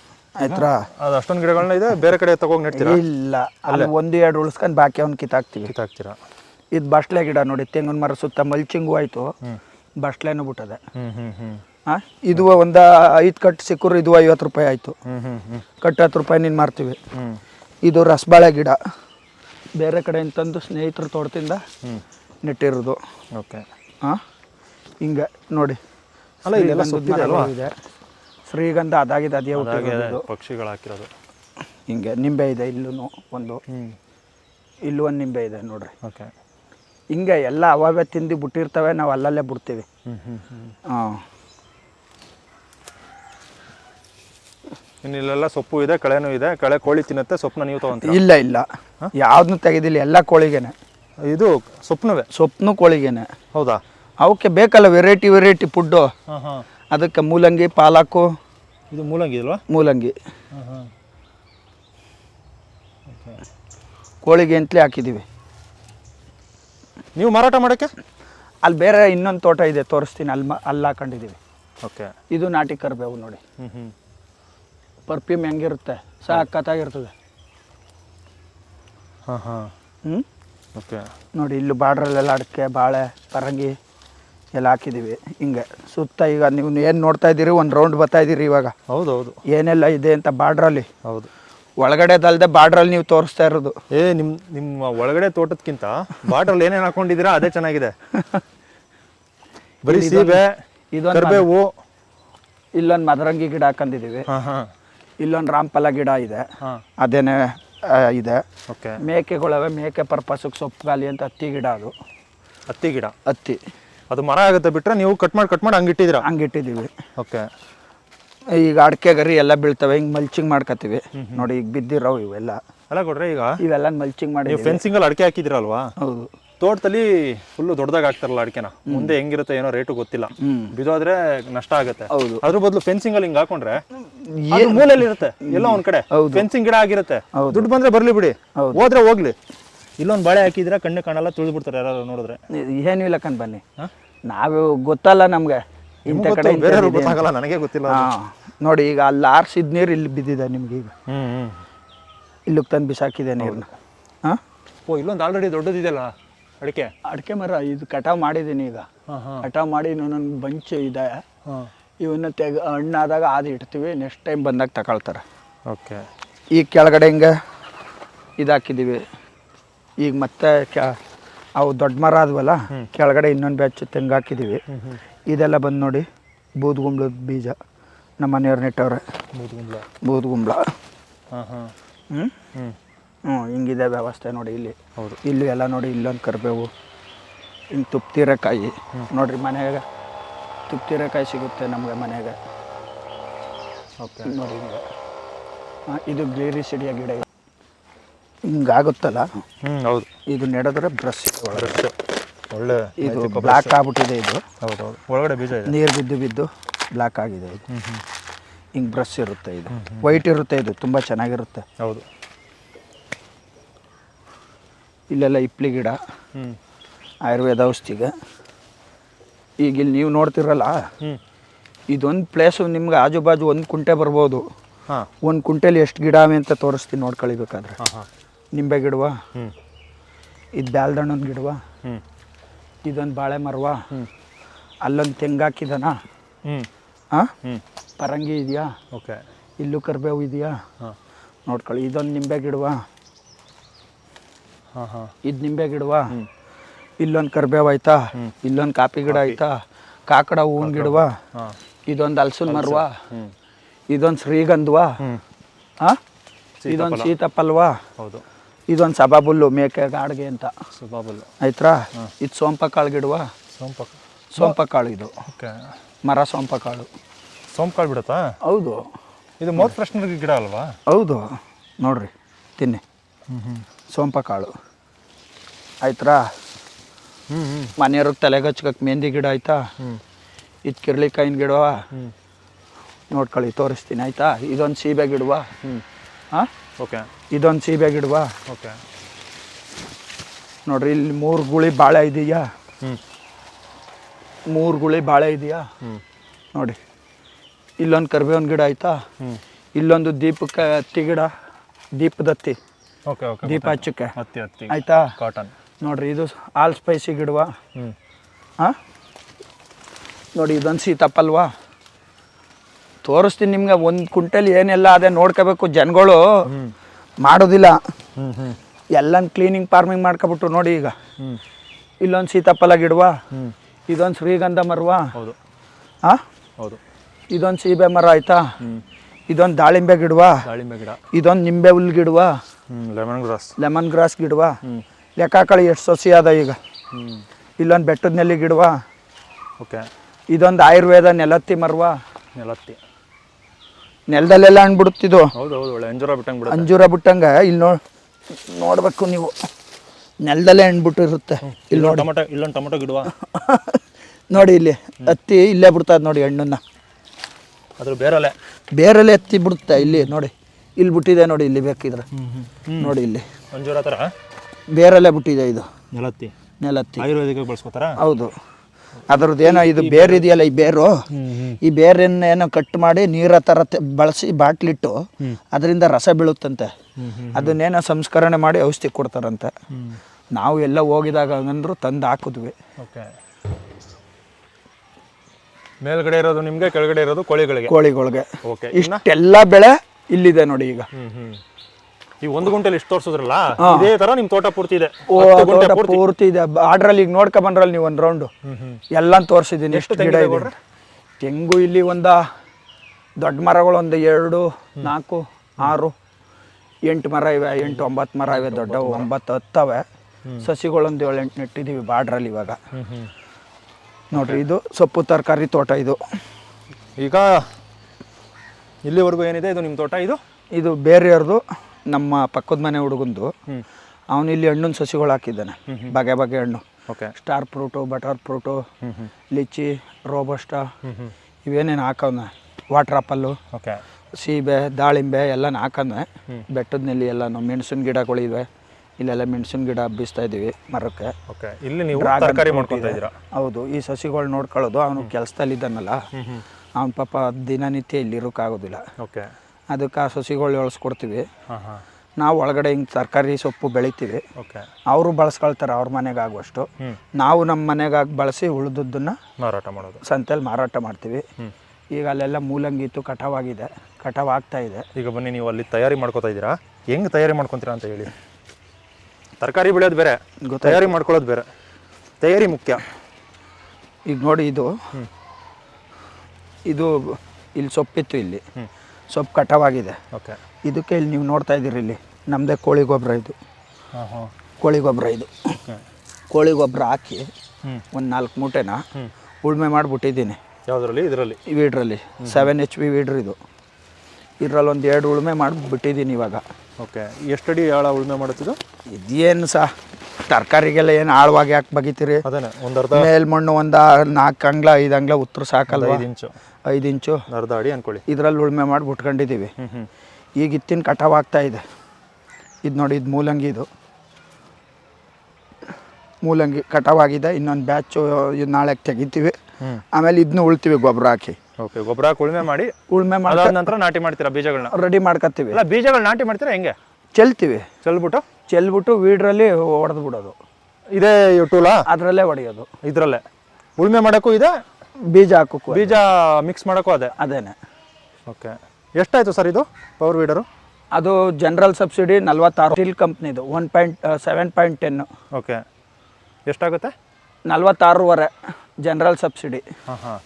ಆಯ್ತಾ ಅದು ಅಷ್ಟೊಂದು ಗಿಡಗಳನ್ನ ಇದೆ ಬೇರೆ ಕಡೆ ತಗೊಂಡು ನೆಡ್ತೀರಾ? ಇಲ್ಲ ಅಲ್ಲಿ? ಒಂದು ಎರಡು ಉಳಿಸ್ಕೊಂಡು ಬಾಕಿ ಅವ್ನು ಕಿತ್ತಾಕ್ತೀವಿ. ಕಿತ್ತಾಕ್ತೀರಾ? ಇದು ಬಸ್ಲೆ ಗಿಡ ನೋಡಿ ತೆಂಗಿನ ಮರ ಸುತ್ತ ಮಲ್ಚಿಂಗು ಆಯಿತು. ಹ್ಮ್. ಬಸ್ಲೆನೂ ಬಿಟ್ಟದೆ. ಇದು ಒಂದ ಐದು ಕಟ್ ಸಿಕ್ಕರು ಇದು ಐವತ್ತು ರೂಪಾಯಿ ಆಯಿತು. ಕಟ್ಟು ಹತ್ತು ರೂಪಾಯಿ ನೀನು ಮಾರ್ತೀವಿ. ಇದು ರಸಬಾಳೆ ಗಿಡ. ಬೇರೆ ಕಡೆಯಿಂದ ತಂದು ಸ್ನೇಹಿತರ ತೋಟದಿಂದ ನೆಟ್ಟಿರೋದು. ಓಕೆ. ಹಾಂ ಹಿಂಗೆ ನೋಡಿ. ಅಲ್ಲ, ಅಲ್ವಾ? ಇದೆ ಶ್ರೀಗಂಧ ಅದಾಗಿದೆ ಅದೇ ಪಕ್ಷಿಗಳು ಹಾಕಿರೋದು. ಹಿಂಗೆ ನಿಂಬೆ ಇದೆ ಇಲ್ಲೂ ಒಂದು. ಇಲ್ಲೂ ಒಂದು ನಿಂಬೆ ಇದೆ ನೋಡ್ರಿ. ಓಕೆ. ಹಿಂಗೆ ಎಲ್ಲ ಅವಾವೇ ತಿಂದು ಬಿಟ್ಟಿರ್ತವೆ ನಾವು ಅಲ್ಲಲ್ಲೇ ಬಿಡ್ತೀವಿ. ಹಾಂ ಇಲ್ಲೆಲ್ಲ ಸೊಪ್ಪು ಇದೆ ಕಳೆನೂ ಇದೆ. ಕಳೆ ಕೋಳಿ ತಿನ್ನುತ್ತೆ ಸೊಪ್ಪನ್ನ ನೀವು ತಗೊಂತ ಇಲ್ಲ ಇಲ್ಲ. ಯಾವ್ದನ್ನು ತೆಗೆದಿಲ್ಲ ಎಲ್ಲ ಕೋಳಿಗೆನೆ. ಇದು ಸೊಪ್ಪನವೇ? ಸೊಪ್ಪನು ಕೋಳಿಗೇನೆ. ಹೌದಾ? ಅವಕ್ಕೆ ಬೇಕಲ್ಲ ವೆರೈಟಿ ವೆರೈಟಿ ಫುಡ್ಡು ಅದಕ್ಕೆ ಮೂಲಂಗಿ ಪಾಲಕು. ಇದು ಮೂಲಂಗಿ ಅಲ್ವಾ ಮೂಲಂಗಿ. ಕೋಳಿಗೆ ಅಂತಲೇ ಹಾಕಿದ್ದೀವಿ. ನೀವು ಮಾರಾಟ ಮಾಡೋಕ್ಕೆ? ಅಲ್ಲಿ ಬೇರೆ ಇನ್ನೊಂದು ತೋಟ ಇದೆ ತೋರಿಸ್ತೀನಿ ಅಲ್ಲಿ ಮ- ಅಲ್ಲಿ ಹಾಕೊಂಡಿದ್ದೀವಿ. ಓಕೆ. ಇದು ನಾಟಿ ಕರ್ಬೇವು ನೋಡಿ. ಹ್ಞೂ ಹ್ಞೂ ಪರ್ಫ್ಯೂಮ್ ಹೆಂಗಿರುತ್ತೆ? ಸಾಕತ್ತಾಗಿರ್ತದೆ. ಹಾಂ ಹಾಂ ಹ್ಞೂ ಓಕೆ. ನೋಡಿ ಇಲ್ಲಿ ಬಾರ್ಡ್ರಲ್ಲೆಲ್ಲ ಅಡಿಕೆ ಬಾಳೆ ಪರಂಗಿ ಎಲ್ಲ ಹಾಕಿದ್ದೀವಿ. ಹಿಂಗೆ ಸುತ್ತ ಈಗ ನೀವು ಏನು ನೋಡ್ತಾ ಇದ್ದೀರಿ? ಒಂದು ರೌಂಡ್ ಬರ್ತಾ ಇದ್ದೀರಿ ಇವಾಗ. ಹೌದು ಹೌದು ಏನೆಲ್ಲ ಇದೆ ಅಂತ ಬಾರ್ಡ್ರಲ್ಲಿ? ಹೌದು. ಒಳಗಡೆದಲ್ದೆ ಬಾರ್ಡ್ರಲ್ಲಿ ನೀವು ತೋರಿಸ್ತಾ ಇರೋದು. ಏ ನಿಮ್ಮ ನಿಮ್ಮ ಒಳಗಡೆ ತೋಟದಕ್ಕಿಂತ ಬಾರ್ಡ್ರಲ್ಲಿ ಏನೇನು ಹಾಕೊಂಡಿದ್ದೀರಾ ಅದೇ ಚೆನ್ನಾಗಿದೆ. ಬರೀ ಸೀಬೆ ಇದೊಂದು ಕರಿಬೇವು. ಇಲ್ಲೊಂದು ಮದರಂಗಿ ಗಿಡ ಹಾಕೊಂಡಿದ್ದೀವಿ ಹಾಂ ಹಾಂ. ಇಲ್ಲೊಂದು ರಾಮಫಲ ಗಿಡ ಇದೆ. ಹಾಂ. ಅದೇನೇ ಆ, ಇದೆ. ಓಕೆ. ಮೇಕೆಗಳವೆ ಮೇಕೆ ಪರ್ಪಸ್ಗೆ ಸೊಪ್ಪು ಗಾಲಿ ಅಂತ ಹತ್ತಿ ಗಿಡ ಅದು. ಹತ್ತಿ ಗಿಡ? ಹತ್ತಿ ಅದು ಮರ ಆಗುತ್ತೆ ಬಿಟ್ರೆ ನೀವು ಕಟ್ ಮಾಡಿ ಕಟ್ ಮಾಡಿ ಹಂಗಿಟ್ಟಿದ್ದೀರಾ? ಹಂಗಿಟ್ಟಿದ್ದೀವಿ. ಓಕೆ. ಈಗ ಅಡಿಕೆ ಗರಿ ಎಲ್ಲ ಬೀಳ್ತವೆ ಹಿಂಗೆ ಮಲ್ಚಿಂಗ್ ಮಾಡ್ಕತ್ತೀವಿ. ನೋಡಿ ಈಗ ಬಿದ್ದಿರೋ ಇವೆಲ್ಲ. ಅಲ್ಲ ಕೊಡ್ರೆ ಈಗ ಇವೆಲ್ಲ ಮಲ್ಚಿಂಗ್ ಮಾಡಿ ಫೆನ್ಸಿಂಗ್ ಅಲ್ಲಿ ಅಡಿಕೆ ಹಾಕಿದಿರಲ್ವಾ? ಹೌದು. ತೋಟದಲ್ಲಿ ಫುಲ್ಲು ದೊಡ್ಡದಾಗ ಹಾಕ್ತಾರಲ್ಲ ಅಡಿಕೆನ? ಮುಂದೆ ಹೆಂಗಿರುತ್ತೆ ಏನೋ ರೇಟು ಗೊತ್ತಿಲ್ಲ. ಬಿದೋದ್ರೆ ನಷ್ಟ ಆಗುತ್ತೆ. ಹೌದು. ಅದ್ರ ಬದಲು ಫೆನ್ಸಿಂಗ್ ಅಲ್ಲಿ ಹಿಂಗ್ ಹಾಕೊಂಡ್ರೆ ಮೂಲೆಯಲ್ಲಿ ಇರುತ್ತೆ ಎಲ್ಲ ಒಂದ್ ಕಡೆ. ಫೆನ್ಸಿಂಗ್ ಗಿಡ ಆಗಿರುತ್ತೆ. ದುಡ್ಡು ಬಂದ್ರೆ ಬರ್ಲಿ ಬಿಡಿ. ಹೌದು. ಹೋದ್ರೆ ಹೋಗ್ಲಿ. ಇಲ್ಲೊಂದ್ ಬಾಳೆ ಹಾಕಿದ್ರೆ ಕಣ್ಣು ಕಾಣಲ್ಲ ತುಳಿದು ಬಿಡ್ತಾರೆ ಯಾರು ನೋಡಿದ್ರೆ. ಏನು ಇಲ್ಲ ಕಣ್ ಬನ್ನಿ? ನಾವು ಗೊತ್ತಲ್ಲ ನಮ್ಗೆ. ಇಂಥ ಕಡೆ ಬೇರೆ. ಗೊತ್ತಾಗಲ್ಲ ನನಗೆ ಗೊತ್ತಿಲ್ಲ ಹಾ. ನೋಡಿ ಈಗ ಅಲ್ಲಿ ಆರ್ಸಿದ ನೀರು ಇಲ್ಲಿ ಬಿದ್ದಿದೆ ನಿಮ್ಗೆ ಈಗ. ಹ್ಮ್ ಹ್ಮ್. ಇಲ್ಲಿಗೆ ತಂದು ಬಿಸಾಕಿದೆ ನೀರನ್ನ ಹಾಂ? ಓ ಇಲ್ಲೊಂದು ಆಲ್ರೆಡಿ ದೊಡ್ಡದಿದೆಯಲ್ಲ ಅಡಿಕೆ? ಅಡಿಕೆ ಮರ ಇದು ಕಟಾವು ಮಾಡಿದ್ದೀನಿ ಈಗ. ಹಾ ಹಾ. ಕಟಾವು ಮಾಡಿ ನನ್ನ ಬಂಚ್ ಇದೆ. ಹಾ. ಇವನ್ನ ತೆಗ ಹಣ್ಣಾದಾಗ ಅದು ಇಡ್ತೀವಿ ನೆಕ್ಸ್ಟ್ ಟೈಮ್ ಬಂದಾಗ ತಗೊಳ್ತಾರೆ. ಓಕೆ. ಈಗ ಕೆಳಗಡೆ ಹಿಂಗೆ ಇದಾಕಿದ್ದೀವಿ ಈಗ ಮತ್ತೆ ಕ್ಯಾ ಅವು ದೊಡ್ಡ ಮರ ಆದ್ವಲ್ಲ ಕೆಳಗಡೆ ಇನ್ನೊಂದು ಬ್ಯಾಚ್ ತೆಂಗು ಹಾಕಿದ್ದೀವಿ ಇದೆಲ್ಲ ಬಂದು ನೋಡಿ ಬೂದ್ಗುಂಬ್ಳದ ಬೀಜ. ನಮ್ಮ ಮನೆಯವ್ರು ನೆಟ್ಟವ್ರೆ ಬೂದ್ಗುಂಬ್ಳ? ಬೂದ್ಗುಂಬ್ಳ. ಹಾ ಹಾ. ಹ್ಞೂ ಹ್ಞೂ ಹಿಂಗಿದೆ ವ್ಯವಸ್ಥೆ ನೋಡಿ ಇಲ್ಲಿ. ಹೌದು. ಇಲ್ಲಿ ಎಲ್ಲ ನೋಡಿ ಇಲ್ಲೊಂದು ಕರಿಬೇವು. ಹಿಂಗೆ ತುಪ್ತಿರಕಾಯಿ. ನೋಡಿರಿ ಮನೆಯಾಗ ತುಪ್ತಿರಕಾಯಿ ಸಿಗುತ್ತೆ ನಮಗೆ ಮನೆಯಾಗ. ಓಕೆ. ನೋಡಿ ಹಿಂಗೆ. ಹಾಂ ಇದು ಗ್ರೀರಿ ಸಿಡಿಯ ಗಿಡ. ಹಿಂಗಾಗುತ್ತಲ್ಲ? ಹ್ಞೂ ಹೌದು. ಇದು ನೆಡೆದ್ರೆ ಬ್ರಷ್ ಬ್ರಷ್. ಒಳ್ಳೆ ಇದು ಬ್ಲ್ಯಾಕ್ ಆಗ್ಬಿಟ್ಟಿದೆ ಇದು. ಹೌದು ಒಳಗಡೆ ಬೀಜ ಇದೆ. ನೀರು ಬಿದ್ದು ಬಿದ್ದು ಬ್ಲ್ಯಾಕ್ ಆಗಿದೆ ಇದು. ಹಿಂಗೆ ಬ್ರಷ್ ಇರುತ್ತೆ ಇದು. ವೈಟ್ ಇರುತ್ತೆ ಇದು ತುಂಬ ಚೆನ್ನಾಗಿರುತ್ತೆ. ಹೌದು. ಇಲ್ಲೆಲ್ಲ ಇಪ್ಲಿ ಗಿಡ ಆಯುರ್ವೇದ ಔಷಧಿಗೆ. ಈಗ ಇಲ್ಲಿ ನೀವು ನೋಡ್ತಿರಲ್ಲ ಇದೊಂದು ಪ್ಲೇಸು ನಿಮ್ಗೆ ಆಜು ಬಾಜು ಒಂದು ಕುಂಟೆ ಬರ್ಬೋದು. ಒಂದು ಕುಂಟೆಲಿ ಎಷ್ಟು ಗಿಡ ಅವೆ ಅಂತ ತೋರಿಸ್ತೀನಿ ನೋಡ್ಕೊಳ್ಬೇಕಾದ್ರೆ. ನಿಂಬೆ ಗಿಡವ? ಇದು ಬ್ಯಾಲ್ದಣ್ಣನ ಗಿಡವ? ಇದೊಂದು ಬಾಳೆ ಮರವ ಅಲ್ಲೊಂದು ತೆಂಗಾಕಿದನ ಹಾಂ ಪರಂಗಿ ಇದೆಯಾ? ಓಕೆ. ಇಲ್ಲೂ ಕರಿಬೇವು ಇದೆಯಾ? ನೋಡ್ಕೊಳ್ಳಿ ಇದೊಂದು ನಿಂಬೆ ಗಿಡವ ಹಾ ಹಾ. ಇದು ನಿಂಬೆ ಗಿಡವ ಇಲ್ಲೊಂದು ಕರಿಬೇವು ಆಯ್ತಾ? ಇಲ್ಲೊಂದು ಕಾಪಿ ಗಿಡ ಆಯ್ತಾ? ಕಾಕಡ ಹೂವಿನ ಗಿಡವ. ಇದೊಂದು ಹಲ್ಸಿನ ಮರವ. ಇದೊಂದು ಶ್ರೀಗಂಧವ. ಹಾಂ ಇದೊಂದು ಸೀತಾಫಲ್ವಾ. ಹೌದು. ಇದೊಂದು ಸಬಾಬುಲ್ಲು ಮೇಕೆ ಗಾಡ್ಗೆ ಅಂತ. ಸಬಾಬುಲ್ಲು. ಆಯ್ತಾ ಇದು ಸೋಂಪ ಕಾಳು ಗಿಡವಾ ಸೋಂಪ ಸೋಂಪ ಕಾಳು ಇದು. ಓಕೆ. ಮರ ಸೋಂಪ ಕಾಳು ಸೋಂಪ ಕಾಳು ಬಿಡುತ್ತಾ? ಹೌದು. ಇದು ಮೌತ್ ಫ್ರೆಶ್ನರ್ ಗಿಡ ಅಲ್ವಾ? ಹೌದು. ನೋಡ್ರಿ ತಿನ್ನಿ. ಸೋಂಪ ಕಾಳು ಆಯ್ತಾ ಮನೆಯವ್ರಿಗೆ ತಲೆಗೆ ಹಚ್ಕಕ್ಕೆ ಮೆಹಂದಿ ಗಿಡ ಆಯ್ತಾ? ಇದು ಕಿರ್ಲಿಕಾಯಿನ ಗಿಡವಾ? ನೋಡ್ಕೊಳ್ಳಿ ತೋರಿಸ್ತೀನಿ ಆಯ್ತಾ? ಇದೊಂದು ಸೀಬೆ ಗಿಡವಾ? ಹಾಂ ಓಕೆ. ಇದೊಂದು ಸೀಬೆ ಗಿಡವಾ ಓಕೆ. ನೋಡ್ರಿ ಇಲ್ಲಿ ಮೂರು ಗುಳಿ ಬಾಳೆ ಇದೆಯಾ? ಹ್ಞೂ ಮೂರು ಗುಳಿ ಬಾಳೆ ಇದೆಯಾ? ಹ್ಞೂ ನೋಡಿ ಇಲ್ಲೊಂದು ಕರಿಬೇವಿನ ಗಿಡ ಆಯ್ತಾ? ಹ್ಞೂ ಇಲ್ಲೊಂದು ದೀಪಕ್ಕೆ ಹತ್ತಿ ಗಿಡ ದೀಪದತ್ತಿ ಓಕೆ ಓಕೆ ದೀಪ ಹಚ್ಚಕ್ಕೆ. ಹತ್ತಿ ಹತ್ತಿ. ಆಯ್ತಾ? ಕಾಟನ್ ನೋಡ್ರಿ ಇದು ಆಲ್ ಸ್ಪೈಸಿ ಗಿಡವಾ? ಹ್ಞೂ ಹಾಂ ನೋಡಿ ಇದೊಂದು ಸೀತಾಫಲ್ವಾ? ತೋರಿಸ್ತೀನಿ ನಿಮ್ಗೆ. ಒಂದು ಕುಂಟೆಲಿ ಏನೆಲ್ಲ ಅದೇ ನೋಡ್ಕೋಬೇಕು ಜನಗಳು. ಮಾಡೋದಿಲ್ಲ. ಎಲ್ಲನ ಕ್ಲೀನಿಂಗ್ ಫಾರ್ಮಿಂಗ್ ಮಾಡ್ಕೊಬಿಟ್ರು ನೋಡಿ ಈಗ. ಇಲ್ಲೊಂದು ಸೀತಾಫಲ ಗಿಡವ ಇದೊಂದು ಶ್ರೀಗಂಧ ಮರವಾ. ಹೌದು. ಹಾಂ ಹೌದು. ಇದೊಂದು ಸೀಬೆ ಮರ ಆಯ್ತಾ? ಇದೊಂದು ದಾಳಿಂಬೆ ಗಿಡವಾ. ದಾಳಿಂಬೆ ಗಿಡ. ಇದೊಂದು ನಿಂಬೆ ಹುಲ್ ಗಿಡವಾ. ಲೆಮನ್ ಗ್ರಾಸ್ ಲೆಮನ್ ಗ್ರಾಸ್ ಗಿಡವಾ. ಲೆಕ್ಕಾಕಳಿ ಎಷ್ಟು ಸೊಸಿ ಅದ ಈಗ? ಇಲ್ಲೊಂದು ಬೆಟ್ಟದ ನೆಲ್ಲಿ ಗಿಡವಾ. ಓಕೆ. ಇದೊಂದು ಆಯುರ್ವೇದ ನೆಲತ್ತಿ ಮರವಾ. ನೆಲತ್ತಿ. ನೆಲದಲ್ಲೆಲ್ಲ ಹಣ್ಬಿಡುತ್ತಿದ್ದು ಹೌದು ಹೌದು ಒಳ್ಳೆ ಅಂಜೂರ ಬಿಟ್ಟಂಗೆ ಬಿಡುತ್ತೆ. ಅಂಜೂರ ಬಿಟ್ಟಂಗೆ ಇಲ್ಲಿ ನೋ ನೋಡ್ಬೇಕು ನೀವು. ನೆಲದಲ್ಲೇ ಹಣ್ಬಿಟ್ಟಿರುತ್ತೆ ಇಲ್ಲಿ ನೋಡಿ. ಟೊಮಟೊ ಇಲ್ಲೊಂದು ಟೊಮೊಟೊ ಗಿಡುವ. <laughs> ನೋಡಿ ಇಲ್ಲಿ ಹತ್ತಿ ಇಲ್ಲೇ ಬಿಡ್ತದೆ ನೋಡಿ ಹಣ್ಣನ್ನ. ಅದ್ರ ಬೇರಲ್ಲೇ ಬೇರೆಲ್ಲ ಎತ್ತಿ ಬಿಡುತ್ತೆ ಇಲ್ಲಿ ನೋಡಿ. ಇಲ್ಲಿ ಬಿಟ್ಟಿದೆ ನೋಡಿ ಇಲ್ಲಿ ಬೇಕಿದ್ರೆ. ನೋಡಿ ಇಲ್ಲಿ. ಅಂಜೂರ ಥರ? ಬೇರೆಲ್ಲೇ ಬಿಟ್ಟಿದೆ ಇದು. ನೆಲತ್ತಿ. ನೆಲತ್ತಿ. ಆಯುರ್ವೇದಿಕ ಬಳಸ್ಕೋತಾರ? ಹೌದು. ಅದ್ರದ್ದು ಏನೋ ಇದು ಬೇರು ಇದೆಯಲ್ಲ ಈ ಬೇರು? ಈ ಬೇರನ್ನ ಏನೋ ಕಟ್ ಮಾಡಿ ನೀರ ಥರ ತೆ- ಬಳಸಿ ಬಾಟ್ಲಿಟ್ಟು ಅದರಿಂದ ರಸ ಬೀಳುತ್ತಂತೆ. ಅದನ್ನೇನೋ ಸಂಸ್ಕರಣೆ ಮಾಡಿ ಔಷಧಿ ಕೊಡ್ತಾರಂತೆ. ನಾವು ಎಲ್ಲ ಹೋಗಿದಾಗ ಅಂದ್ರು ತಂದು ಹಾಕಿದ್ವಿ. ಓಕೆ. ಮೇಲ್ಗಡೆ ಇರೋದು ನಿಮ್ಗೆ ಕೆಳಗಡೆ ಇರೋದು ಕೋಳಿಗಳಿಗೆ? ಕೋಳಿಗಳಿಗೆ. ಓಕೆ. ಇಷ್ಟೆಲ್ಲ ಬೆಳೆ ಇಲ್ಲಿದೆ ನೋಡಿ ಈಗ. ಈ ಒಂದು ಗುಂಟೆಲಿ ಇಷ್ಟು ತೋರ್ಸಿದ್ರಲ್ಲ? ಇದೇ ತರ ನಿಮ್ ತೋಟ ಪೂರ್ತಿ ಇದೆ. ಓ ಹತ್ತು ಗುಂಟೆ ತೋಟ ಪೂರ್ತಿ. ಪೂರ್ತಿ ಇದೆ. ಆರ್ಡ್ರಲ್ಲಿ ಈಗ ನೋಡ್ಕೊ ಬಂದ್ರಲ್ಲ ನೀವು ಒಂದು ರೌಂಡು ಎಲ್ಲ ತೋರಿಸಿದ್ದೀನಿ ಎಷ್ಟು ಗಿಡ ತೆಂಗಿದೆ ಇದೆ. ಗೌಡ್ರೆ? ತೆಂಗು ಇಲ್ಲಿ ಒಂದ ದೊಡ್ಡ ಮರಗಳು ಒಂದು ಎರಡು ನಾಲ್ಕು ಆರು ಎಂಟು ಮರ ಇವೆ ಎಂಟು ಒಂಬತ್ತು ಮರ ಇವೆ ದೊಡ್ಡವು ಒಂಬತ್ತು ಹತ್ತವೆ. ಸಸಿಗಳೊಂದು ಏಳು ಎಂಟು ನೆಟ್ಟಿದ್ದೀವಿ ಬಾರ್ಡ್ರಲ್ಲಿ ಇವಾಗ ನೋಡ್ರಿ ಇದು ಸೊಪ್ಪು ತರಕಾರಿ ತೋಟ ಇದು. ಈಗ ಇಲ್ಲಿವರೆಗೂ ಏನಿದೆ? ಇದು ನಿಮ್ಮ ತೋಟ ಇದು? ಇದು ಬೇರೆಯವ್ರದ್ದು ನಮ್ಮ ಪಕ್ಕದ ಮನೆ ಹುಡುಗಂದು ಅವನು ಇಲ್ಲಿ ಹಣ್ಣಿನ ಸಸಿಗಳು ಹಾಕಿದ್ದಾನೆ. ಬಗೆ ಬಗೆ ಹಣ್ಣು. Okay. Star fruit butter fruit lychee lychee robusta ಇವೇನೇನು ಹಾಕವ್ನೆ? Water apple okay. ಸೀಬೆ ದಾಳಿಂಬೆ ಎಲ್ಲ ಹಾಕಂದೆ ಬೆಟ್ಟದ ನೆಲ್ಲಿ ಎಲ್ಲನೂ ಮೆಣಸಿನ ಗಿಡಗಳಿವೆ ಇಲ್ಲೆಲ್ಲ ಮೆಣಸಿನ ಗಿಡ ಹಬ್ಬಿಸ್ತಾ ಇದ್ದೀವಿ ಮರಕ್ಕೆ. ಓಕೆ. ಇಲ್ಲಿ ನೀವು ತರಕಾರಿ ಹೌದು ಈ ಸಸಿಗಳು ನೋಡ್ಕೊಳ್ಳೋದು ಅವನು ಕೆಲಸದಲ್ಲಿ ಹ್ಮ್ ಅವನ ಪಾಪ ದಿನನಿತ್ಯ ಇಲ್ಲಿ ಇರೋಕ್ಕಾಗೋದಿಲ್ಲ ಓಕೆ. ಅದಕ್ಕೆ ಆ ಸಸಿಗಳು ಎಳ್ಸ್ಕೊಡ್ತೀವಿ ನಾವು ಒಳಗಡೆ ಹಿಂಗೆ ತರಕಾರಿ ಸೊಪ್ಪು ಬೆಳಿತೀವಿ. ಓಕೆ. ಅವರು ಬಳಸ್ಕೊಳ್ತಾರೆ ಅವ್ರ ಮನೆಗೆ ಆಗುವಷ್ಟು ನಾವು ನಮ್ಮ ಮನೆಗಾಗಿ ಬಳಸಿ ಉಳಿದದ್ದನ್ನ ಮಾರಾಟ ಮಾಡೋದು. ಸಂತೆಯಲ್ಲಿ ಮಾರಾಟ ಮಾಡ್ತೀವಿ. ಈಗ ಅಲ್ಲೆಲ್ಲ ಮೂಲಂಗಿ ಇತ್ತು ಕಟಾವಾಗಿದೆ ಕಟಾವ್ ಆಗ್ತಾ ಇದೆ. ಈಗ ಬನ್ನಿ ನೀವು ಅಲ್ಲಿ ತಯಾರಿ ಮಾಡ್ಕೋತಾ ಇದ್ದೀರಾ? ಹೆಂಗ್ ತಯಾರಿ ಮಾಡ್ಕೊತೀರಾ ಅಂತ ಹೇಳಿ. ತರಕಾರಿ ಬೆಳೆಯೋದು ಬೇರೆ ತಯಾರಿ ಮಾಡ್ಕೊಳ್ಳೋದು ಬೇರೆ. ತಯಾರಿ ಮುಖ್ಯ. ಈಗ ನೋಡಿ ಇದು. ಇದು ಇಲ್ಲಿ ಸೊಪ್ಪಿತ್ತು ಇಲ್ಲಿ. ಹ್ಮ್. ಕಟವಾಗಿದೆ ಓಕೆ. ಇದಕ್ಕೆ ಇಲ್ಲಿ ನೀವು ನೋಡ್ತಾ ಇದ್ದೀರಿ ಇಲ್ಲಿ. ನಮ್ಮದೇ ಕೋಳಿ ಗೊಬ್ಬರ ಇದು. ಹಾಂ ಹಾಂ. ಕೋಳಿ ಗೊಬ್ಬರ ಇದು. ಓಕೆ. ಕೋಳಿ ಗೊಬ್ಬರ ಹಾಕಿ ಒಂದು ನಾಲ್ಕು ಮೂಟೆನ ಉಳುಮೆ ಮಾಡಿಬಿಟ್ಟಿದ್ದೀನಿ. ಯಾವುದರಲ್ಲಿ? ಇದರಲ್ಲಿ? ವೀಡ್ರಲ್ಲಿ. ಸೆವೆನ್ ಎಚ್ ಪಿ ವೀಡ್ರ್ ಇದು. ಇದರಲ್ಲಿ ಒಂದು ಎರಡು ಉಳುಮೆ ಮಾಡಿಬಿಟ್ಟಿದ್ದೀನಿ ಇವಾಗ. ಓಕೆ. ಎಷ್ಟಡಿ ಆಳ ಉಳುಮೆ ಮಾಡುತ್ತಿದ್ದು? ಇದೇನು ಸಹ ತರಕಾರಿಗೆಲ್ಲ ಏನು ಆಳವಾಗಿ ಯಾಕೆ ಬಗಿತೀರಿ? ಅದೇನೆ ಒಂದು ಅರ್ಧ ಮೇಲ್ಮಣ್ಣು ಒಂದು ನಾಲ್ಕು ಅಂಗ್ಲ ಐದು ಅಂಗ್ಲ ಉತ್ತರ ಸಾಕಲ್ಲ ಐದು ಇಂಚು. ಐದು ಇಂಚು. ಅರ್ಧ ಅಡಿ ಅನ್ಕೊಳ್ಳಿ. ಇದರಲ್ಲಿ ಉಳುಮೆ ಮಾಡಿ ಬಿಟ್ಕೊಂಡಿದ್ದೀವಿ ಹ್ಞೂ ಈಗ ಇತ್ತಿನ ಕಟಾವ್ ಆಗ್ತಾ ಇದೆ. ಇದು ನೋಡಿ ಇದು ಮೂಲಂಗಿ ಇದು. ಮೂಲಂಗಿ ಕಟಾವಾಗಿದೆ ಇನ್ನೊಂದು ಬ್ಯಾಚು ಇದು ನಾಳೆ ತೆಗಿತೀವಿ. ಆಮೇಲೆ ಇದನ್ನ ಉಳ್ತೀವಿ ಗೊಬ್ಬರ ಹಾಕಿ. ಓಕೆ ಗೊಬ್ಬರ ಹಾಕಿ ಉಳುಮೆ ಮಾಡಿ ಉಳ್ಮೆ ಮಾಡಿದ ನಂತರ ನಾಟಿ ಮಾಡ್ತೀರಾ ಬೀಜಗಳನ್ನ ರೆಡಿ ಮಾಡ್ಕೊತೀವಿ ಅಲ್ಲ ಬೀಜಗಳು ನಾಟಿ ಮಾಡ್ತೀರಾ ಹೆಂಗೆ? ಚೆಲ್ತೀವಿ. ಚೆಲ್ಬಿಟ್ಟು? ಚೆಲ್ಬಿಟ್ಟು ವೀಡ್ರಲ್ಲಿ ಹೊಡೆದು ಬಿಡೋದು ಇದೇ ಟೂಲಾ? ಅದರಲ್ಲೇ ಹೊಡೆಯೋದು ಇದರಲ್ಲೇ. ಉಳುಮೆ ಮಾಡೋಕ್ಕೂ ಇದೆ? ಬೀಜ ಹಾಕೋಕು ಬೀಜ ಮಿಕ್ಸ್ ಮಾಡೋಕ್ಕೂ ಅದೇ? ಅದೇನೆ. ಓಕೆ. ಎಷ್ಟಾಯಿತು ಸರ್ ಇದು ಪವರ್ ವೀಡರು? ಅದು ಜನರಲ್ ಸಬ್ಸಿಡಿ ನಲ್ವತ್ತಾರು. ಸ್ಟೀಲ್ ಕಂಪ್ನಿದು one point seven point ten okay. ಎಷ್ಟಾಗುತ್ತೆ? ನಲ್ವತ್ತಾರೂವರೆ ಜನರಲ್ ಸಬ್ಸಿಡಿ. ಹಾಂ ಹಾಂ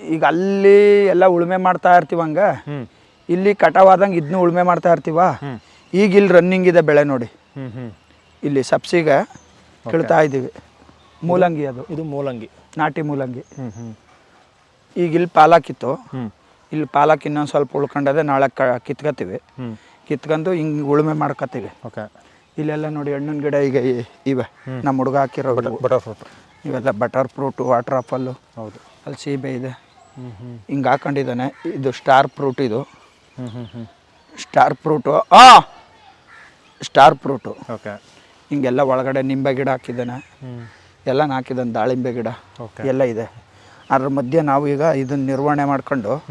ಈಗ ಅಲ್ಲಿ ಎಲ್ಲ ಉಳುಮೆ ಮಾಡ್ತಾ ಇರ್ತೀವಂಗೆ ಹ್ಞೂ ಇಲ್ಲಿ ಕಟಾವಾದಂಗೆ ಇದನ್ನು ಉಳುಮೆ ಮಾಡ್ತಾ ಇರ್ತೀವ? ಈಗ ಇಲ್ಲಿ ರನ್ನಿಂಗ್ ಇದೆ ಬೆಳೆ ನೋಡಿ. ಇಲ್ಲಿ ಸಬ್ಸಿಗೆ ಕೀಳ್ತಾ ಇದ್ದೀವಿ. ಮೂಲಂಗಿ ಅದು. ಇದು ಮೂಲಂಗಿ. ನಾಟಿ ಮೂಲಂಗಿ. ಈಗ ಇಲ್ಲಿ ಪಾಲಕ್ ಇತ್ತು ಇಲ್ಲಿ ಪಾಲಕ್ ಇನ್ನೊಂದು ಸ್ವಲ್ಪ ಉಳ್ಕೊಂಡದೆ ನಾಳೆ ಕ ಕಿತ್ಕೊತೀವಿ ಹ್ಞೂ ಕಿತ್ಕೊಂಡು ಹಿಂಗೆ ಉಳುಮೆ ಮಾಡ್ಕೊತೀವಿ ಓಕೆ ಇಲ್ಲೆಲ್ಲ ನೋಡಿ ಹಣ್ಣಿನ ಗಿಡ ಈಗ ಇವೆ. ನಮ್ಮ ಹುಡುಗ ಹಾಕಿರೋ. ಬಟರ್ ಫ್ರೂಟ್ ಇವೆಲ್ಲ ಬಟರ್ ಫ್ರೂಟು ವಾಟರ್ ಆಪಲ್ಲು ಹೌದು. ಅಲ್ಲಿ ಸೀಬೆ ಇದೆ. ಹಿಂಗೆ ಹಾಕೊಂಡಿದ್ದಾನೆ. ಇದು ಸ್ಟಾರ್ ಫ್ರೂಟ್ ಇದು. Star fruit. ಆ ಸ್ಟಾರ್ ಫ್ರೂಟು. ಓಕೆ. ಹಿಂಗೆಲ್ಲ ಒಳಗಡೆ ನಿಂಬೆ ಗಿಡ ಹಾಕಿದ್ದಾನೆ. ಎಲ್ಲ ಹಾಕಿದ್ದಾನೆ ದಾಳಿಂಬೆ ಗಿಡ. ಎಲ್ಲ ಇದೆ. ಅದ್ರ ಮಧ್ಯೆ ನಾವು ಈಗ ಇದನ್ನ ನಿರ್ವಹಣೆ ಮಾಡ್ಕೊಂಡು